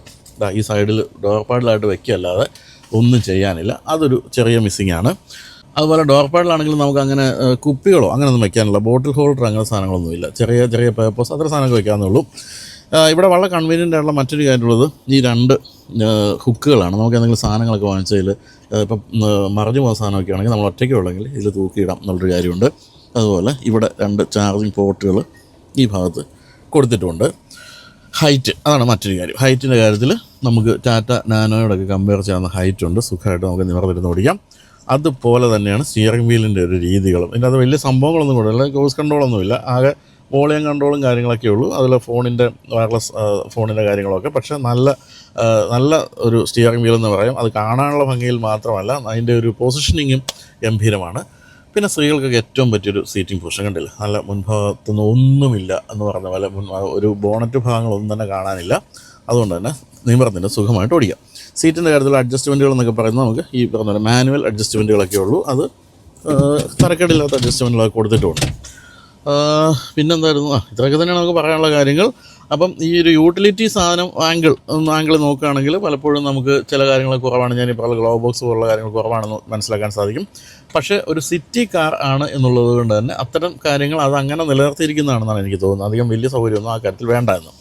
ഈ സൈഡിൽ ഡോർ പാഡിലായിട്ട് വെക്കുകയല്ലാതെ ഒന്നും ചെയ്യാനില്ല. അതൊരു ചെറിയ മിസ്സിംഗ് ആണ്. അതുപോലെ ഡോർ പാഡിലാണെങ്കിലും നമുക്ക് അങ്ങനെ കുപ്പികളോ അങ്ങനെയൊന്നും വെക്കാനില്ല. ബോട്ടിൽ ഹോൾഡർ അങ്ങനെ സാധനങ്ങളൊന്നുമില്ല ചെറിയ ചെറിയ പേപ്പേഴ്സ് അത്ര സാധനങ്ങൾ വെക്കാവുന്നുള്ളൂ ആഹ് ഇവിടെ വളരെ കൺവീനിയന്റ് ആയിട്ടുള്ള മറ്റൊരു കാര്യമുള്ളത് ഈ രണ്ട് ഹുക്കുകളാണ് നമുക്ക് എന്തെങ്കിലും സാധനങ്ങളൊക്കെ വാങ്ങിച്ചതിൽ ഇപ്പം മറിഞ്ഞു പോകുന്ന സാധനമൊക്കെ ആണെങ്കിൽ നമ്മൾ ഒറ്റയ്ക്ക് ഉള്ളെങ്കിൽ ഇതിൽ തൂക്കിയിടാം എന്നുള്ളൊരു കാര്യമുണ്ട്. അതുപോലെ ഇവിടെ രണ്ട് ചാർജിങ് പോർട്ടുകൾ ഈ ഭാഗത്ത് കൊടുത്തിട്ടുണ്ട്. ഹൈറ്റ് അതാണ് മറ്റൊരു കാര്യം. ഹൈറ്റിന്റെ കാര്യത്തിൽ നമുക്ക് ടാറ്റ നാനോയോടൊക്കെ കമ്പയർ ചെയ്യാവുന്ന ഹൈറ്റ് ഉണ്ട്. സുഖമായിട്ട് നമുക്ക് നിവർന്നിരുന്ന് ഓടിക്കാം. അതുപോലെ തന്നെയാണ് സ്റ്റിയറിംഗ് വീലിന്റെ ഒരു രീതികളും. ഇതിന്റെ അത് വലിയ സംഭവങ്ങളൊന്നും കൂടെ ക്രൂസ് കൺട്രോളൊന്നുമില്ല ആകെ വോളിയം കൺട്രോളും കാര്യങ്ങളൊക്കെ ഉള്ളൂ. അതിൽ ഫോണിന്റെ വയർലെസ് ഫോണിന്റെ കാര്യങ്ങളൊക്കെ. പക്ഷേ നല്ല നല്ല ഒരു സ്റ്റിയറിംഗ് വീൽ എന്ന് പറയും. അത് കാണാനുള്ള ഭംഗിയിൽ മാത്രമല്ല അതിന്റെ ഒരു പൊസിഷനിങ്ങും ഗംഭീരമാണ്. പിന്നെ സ്ത്രീകൾക്കൊക്കെ ഏറ്റവും പറ്റിയൊരു സീറ്റിംഗ് പൊസിഷൻ കണ്ടില്ല? നല്ല മുൻഭാഗത്തുനിന്ന് ഒന്നുമില്ല എന്ന് പറഞ്ഞ പോലെ മുൻ ഒരു ബോണറ്റ് ഭാഗങ്ങളൊന്നും തന്നെ കാണാനില്ല. അതുകൊണ്ട് തന്നെ നിമിർന്നിട്ട് സുഖമായിട്ട് ഓടിക്കാം. സീറ്റിന്റെ കാര്യത്തിൽ അഡ്ജസ്റ്റ്മെന്റുകൾ എന്നൊക്കെ പറയുന്നത് നമുക്ക് ഈ പറഞ്ഞ പോലെ മാനുവൽ അഡ്ജസ്റ്റ്മെന്റുകളൊക്കെ ഉള്ളൂ. അത് തരക്കേടില്ലാത്ത അഡ്ജസ്റ്റ്മെന്റുകളൊക്കെ കൊടുത്തിട്ടുണ്ട്. പിന്നെന്തായിരുന്നു? ആ ഇത്രയൊക്കെ തന്നെയാണ് നമുക്ക് പറയാനുള്ള കാര്യങ്ങൾ. അപ്പം ഈ ഒരു യൂട്ടിലിറ്റി സാധനം ആംഗിൾ ആംഗിൾ നോക്കുകയാണെങ്കിൽ പലപ്പോഴും നമുക്ക് ചില കാര്യങ്ങൾ കുറവാണ്. ഞാൻ ഇപ്പോൾ ഗ്ലോ ബോക്സ് പോലുള്ള കാര്യങ്ങൾ കുറവാണെന്ന് മനസ്സിലാക്കാൻ സാധിക്കും. പക്ഷേ ഒരു സിറ്റി കാർ ആണ് എന്നുള്ളത് കൊണ്ട് തന്നെ അത്തരം കാര്യങ്ങൾ അത് അങ്ങനെ നിലനിർത്തിയിരിക്കുന്നതാണെന്നാണ് എനിക്ക് തോന്നുന്നത്. അധികം വലിയ സൗകര്യമൊന്നും ആ കാര്യത്തിൽ വേണ്ട എന്ന്.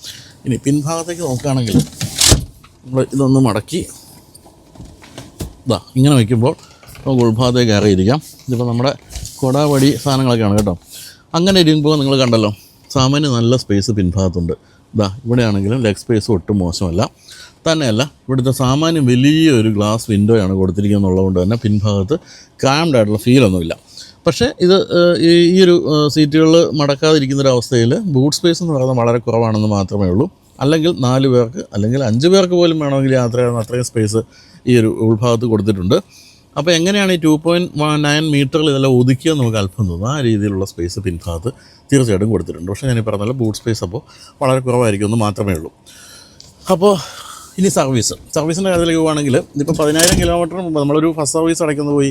ഇനി പിൻഭാഗത്തേക്ക് നോക്കുകയാണെങ്കിൽ നമ്മൾ ഇതൊന്ന് മടക്കി. ഇതാ ഇങ്ങനെ വയ്ക്കുമ്പോൾ നമുക്ക് ഉൾഭാഗത്തേക്ക് കയറിയിരിക്കാം. ഇതിപ്പോൾ നമ്മുടെ കൊടാവടി സാധനങ്ങളൊക്കെയാണ് കേട്ടോ. അങ്ങനെ ഇരിക്കുമ്പോൾ നിങ്ങൾ കണ്ടല്ലോ സാമാന്യ നല്ല സ്പേസ് പിൻഭാഗത്തുണ്ട്. ഇതാ ഇവിടെയാണെങ്കിലും ലെഗ് സ്പേസ് ഒട്ടും മോശമല്ല. തന്നെയല്ല ഇവിടുത്തെ സാമാന്യം വലിയൊരു ഗ്ലാസ് വിൻഡോയാണ് കൊടുത്തിരിക്കുന്നത് എന്നുള്ളതുകൊണ്ട് തന്നെ പിൻഭാഗത്ത് ക്രാംഡ് ആയിട്ടുള്ള ഫീലൊന്നുമില്ല പക്ഷേ ഇത് ഈ ഒരു സീറ്റുകൾ മടക്കാതിരിക്കുന്ന ഒരു അവസ്ഥയിൽ ബൂട്ട് സ്പേസ് എന്ന് പറയുന്നത് വളരെ കുറവാണെന്ന് മാത്രമേ ഉള്ളൂ. അല്ലെങ്കിൽ നാല് പേർക്ക് അല്ലെങ്കിൽ അഞ്ച് പേർക്ക് പോലും വേണമെങ്കിൽ യാത്ര ചെയ്യുന്ന അത്രയും സ്പേസ് ഈ ഒരു ഉൾഭാഗത്ത് കൊടുത്തിട്ടുണ്ട്. അപ്പോൾ എങ്ങനെയാണ് ഈ ടു പോയിന്റ് നയൻ മീറ്ററിൽ ഇതെല്ലാം ഒതുക്കിയത് നമുക്ക് അല്പം തോന്നുന്നു ആ രീതിയിലുള്ള സ്പേസ് പിൻഭാഗത്ത് തീർച്ചയായിട്ടും കൊടുത്തിട്ടുണ്ട്. പക്ഷേ ഞാൻ പറഞ്ഞ ബൂട്ട് സ്പേസ് അപ്പോൾ വളരെ കുറവായിരിക്കും എന്ന് മാത്രമേ ഉള്ളൂ. അപ്പോൾ ഇനി സർവീസ് സർവീസിന്റെ കാര്യത്തിലേക്ക് പോവുകയാണെങ്കിൽ ഇപ്പോൾ പതിനായിരം കിലോമീറ്റർ മുമ്പ് നമ്മളൊരു ഫസ്റ്റ് സർവീസ് അടയ്ക്കുന്നത് പോയി.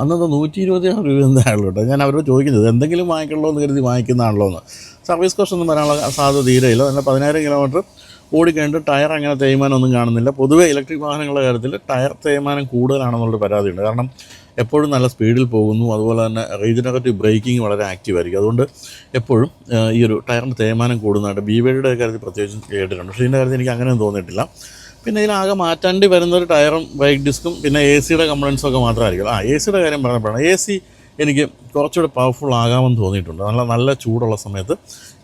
അന്നത് നൂറ്റി ഇരുപത്തിയാറ് രൂപ എന്തായുള്ളൂ കേട്ടോ ഞാൻ അവരോട് ചോദിക്കുന്നത് എന്തെങ്കിലും വാങ്ങിക്കണല്ലോ എന്ന് കരുതി വാങ്ങിക്കുന്നതാണല്ലോ എന്ന്. സർവീസ് കോസ്റ്റ് ഒന്നും വരാനുള്ള സാധ്യത തീരെയില്ല. അതിന്റെ പതിനായിരം കിലോമീറ്റർ ഓടിക്കഴിഞ്ഞിട്ട് ടയർ അങ്ങനെ തേയ്മാനം ഒന്നും കാണുന്നില്ല. പൊതുവേ ഇലക്ട്രിക് വാഹനങ്ങളുടെ കാര്യത്തിൽ ടയർ തേയ്മാനം കൂടുതലാണെന്നുള്ളൊരു പരാതിയുണ്ട്. കാരണം എപ്പോഴും നല്ല സ്പീഡിൽ പോകുന്നു. അതുപോലെ തന്നെ റീജനറേറ്റീവ് ബ്രേക്കിംഗ് വളരെ ആക്റ്റീവ് ആയിരിക്കും. അതുകൊണ്ട് എപ്പോഴും ഈ ഒരു ടയറിന്റെ തേയ്മാനം കൂടുന്നതായിട്ട് ബി കാര്യത്തിൽ പ്രത്യേകിച്ചും കേട്ടിട്ടുണ്ട്. പക്ഷേ ഇതിന്റെ കാര്യത്തിൽ എനിക്ക് അങ്ങനെയൊന്നും തോന്നിയിട്ടില്ല. പിന്നെ ഇതിലാകെ മാറ്റാണ്ടി വരുന്ന ഒരു ടയറും ബ്രേക്ക് ഡിസ്കും പിന്നെ എ സിയുടെ കമ്പണൻസും ഒക്കെ മാത്രമായിരിക്കും. ആ എ സിയുടെ കാര്യം പറഞ്ഞപ്പോഴാണ്. എ സി എനിക്ക് കുറച്ചുകൂടെ പവർഫുൾ ആകാമെന്ന് തോന്നിയിട്ടുണ്ട്. നല്ല നല്ല ചൂടുള്ള സമയത്ത്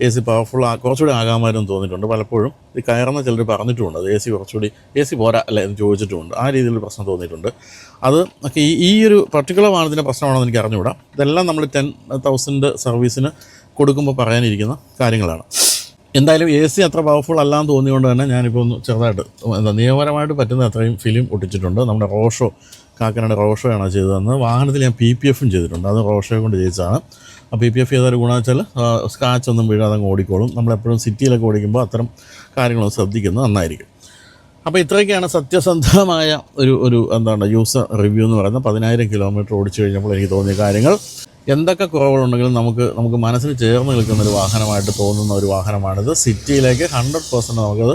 എ സി പവർഫുൾ ആ കുറച്ചുകൂടി ആകാമായിരുന്നു തോന്നിയിട്ടുണ്ട്. പലപ്പോഴും ഇത് കയറുന്ന ചിലർ പറഞ്ഞിട്ടുമുണ്ട് അത് എ സി കുറച്ചുകൂടി എ സി പോരാ അല്ല എന്ന് ചോദിച്ചിട്ടുമുണ്ട്. ആ രീതിയിലൊരു പ്രശ്നം തോന്നിയിട്ടുണ്ട്. അത് ഒക്കെ ഈ ഈ ഒരു പർട്ടിക്കുലർ വാഹനത്തിന്റെ പ്രശ്നമാണെന്ന് എനിക്ക് അറിഞ്ഞുകൂടാ. ഇതെല്ലാം നമ്മൾ ടെൻ തൗസൻഡ് സർവീസിന് കൊടുക്കുമ്പോൾ പറയാനിരിക്കുന്ന കാര്യങ്ങളാണ്. എന്തായാലും എ സി അത്ര പവർഫുൾ അല്ലാന്ന് തോന്നിയുകൊണ്ട് തന്നെ ഞാനിപ്പോൾ ഒന്ന് ചെറുതായിട്ട് എന്താ നിയമപരമായിട്ട് പറ്റുന്ന അത്രയും ഫിലിം ഒട്ടിച്ചിട്ടുണ്ട്. നമ്മുടെ റോഷോ കാക്കനാട് റോഷോയാണ് ചെയ്തതെന്ന് വാഹനത്തിൽ ഞാൻ പി പി എഫും ചെയ്തിട്ടുണ്ട്. അത് റോഷോയെ കൊണ്ട് ചെയ്തതാണ് ആ പി പി എഫ് ചെയ്തൊരു ഗുണം വെച്ചാൽ ഒന്നും വീഴാതെ ഓടിക്കോളും. നമ്മളെപ്പോഴും സിറ്റിയിലൊക്കെ ഓടിക്കുമ്പോൾ അത്തരം കാര്യങ്ങളൊന്നും ശ്രദ്ധിക്കുന്നത് നന്നായിരിക്കും. അപ്പോൾ ഇത്രയൊക്കെയാണ് സത്യസന്ധമായ ഒരു ഒരു എന്താണ് യൂസർ റിവ്യൂ എന്ന് പറയുന്നത്. പതിനായിരം കിലോമീറ്റർ ഓടിച്ചു കഴിഞ്ഞപ്പോൾ എനിക്ക് തോന്നിയ കാര്യങ്ങൾ. എന്തൊക്കെ കുറവുകളുണ്ടെങ്കിലും നമുക്ക് നമുക്ക് മനസ്സിൽ ചേർന്ന് നിൽക്കുന്ന ഒരു വാഹനമായിട്ട് തോന്നുന്ന ഒരു വാഹനമാണിത്. സിറ്റിയിലേക്ക് ഹൺഡ്രഡ് പെർസെന്റ് നമുക്കത്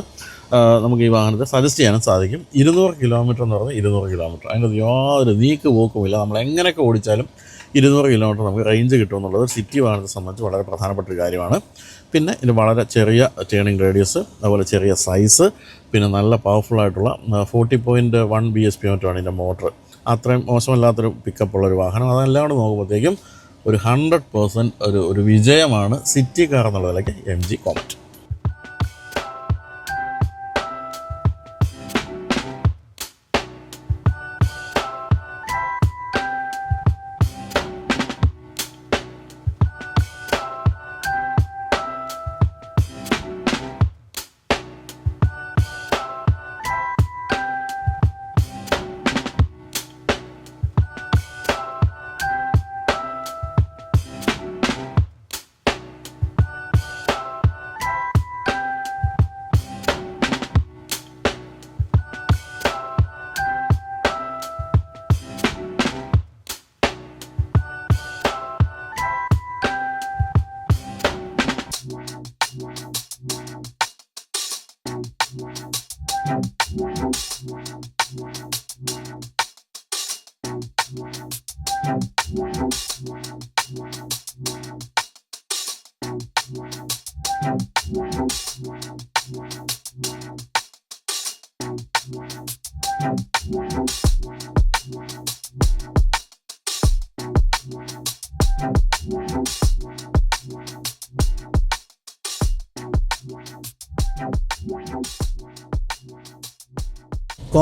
നമുക്ക് ഈ വാഹനത്തെ സജസ്റ്റ് ചെയ്യാനും സാധിക്കും. ഇരുന്നൂറ് കിലോമീറ്റർ എന്ന് പറഞ്ഞാൽ ഇരുന്നൂറ് കിലോമീറ്റർ അതിന്റെ യാതൊരു നീക്ക് പോക്കുമില്ല നമ്മൾ എങ്ങനെയൊക്കെ ഓടിച്ചാലും ഇരുന്നൂറ് കിലോമീറ്റർ നമുക്ക് റേഞ്ച് കിട്ടുമെന്നുള്ളത് സിറ്റി വാഹനത്തെ സംബന്ധിച്ച് വളരെ പ്രധാനപ്പെട്ട ഒരു കാര്യമാണ്. പിന്നെ ഇത് വളരെ ചെറിയ ടേണിംഗ് റേഡിയസ് അതുപോലെ ചെറിയ സൈസ് പിന്നെ നല്ല പവർഫുൾ ആയിട്ടുള്ള forty point one B S P മറ്റുമാണ് ഇതിന്റെ മോട്ടർ അത്രയും മോശമല്ലാത്തൊരു പിക്കപ്പ് ഒരു വാഹനം. അതെല്ലാം കൂടെ നോക്കുമ്പോഴത്തേക്കും ഒരു ഹൺഡ്രഡ് പേഴ്സന്റ് ഒരു ഒരു വിജയമാണ് സിറ്റി കാർ എന്നുള്ള നിലയ്ക്ക് M G Comet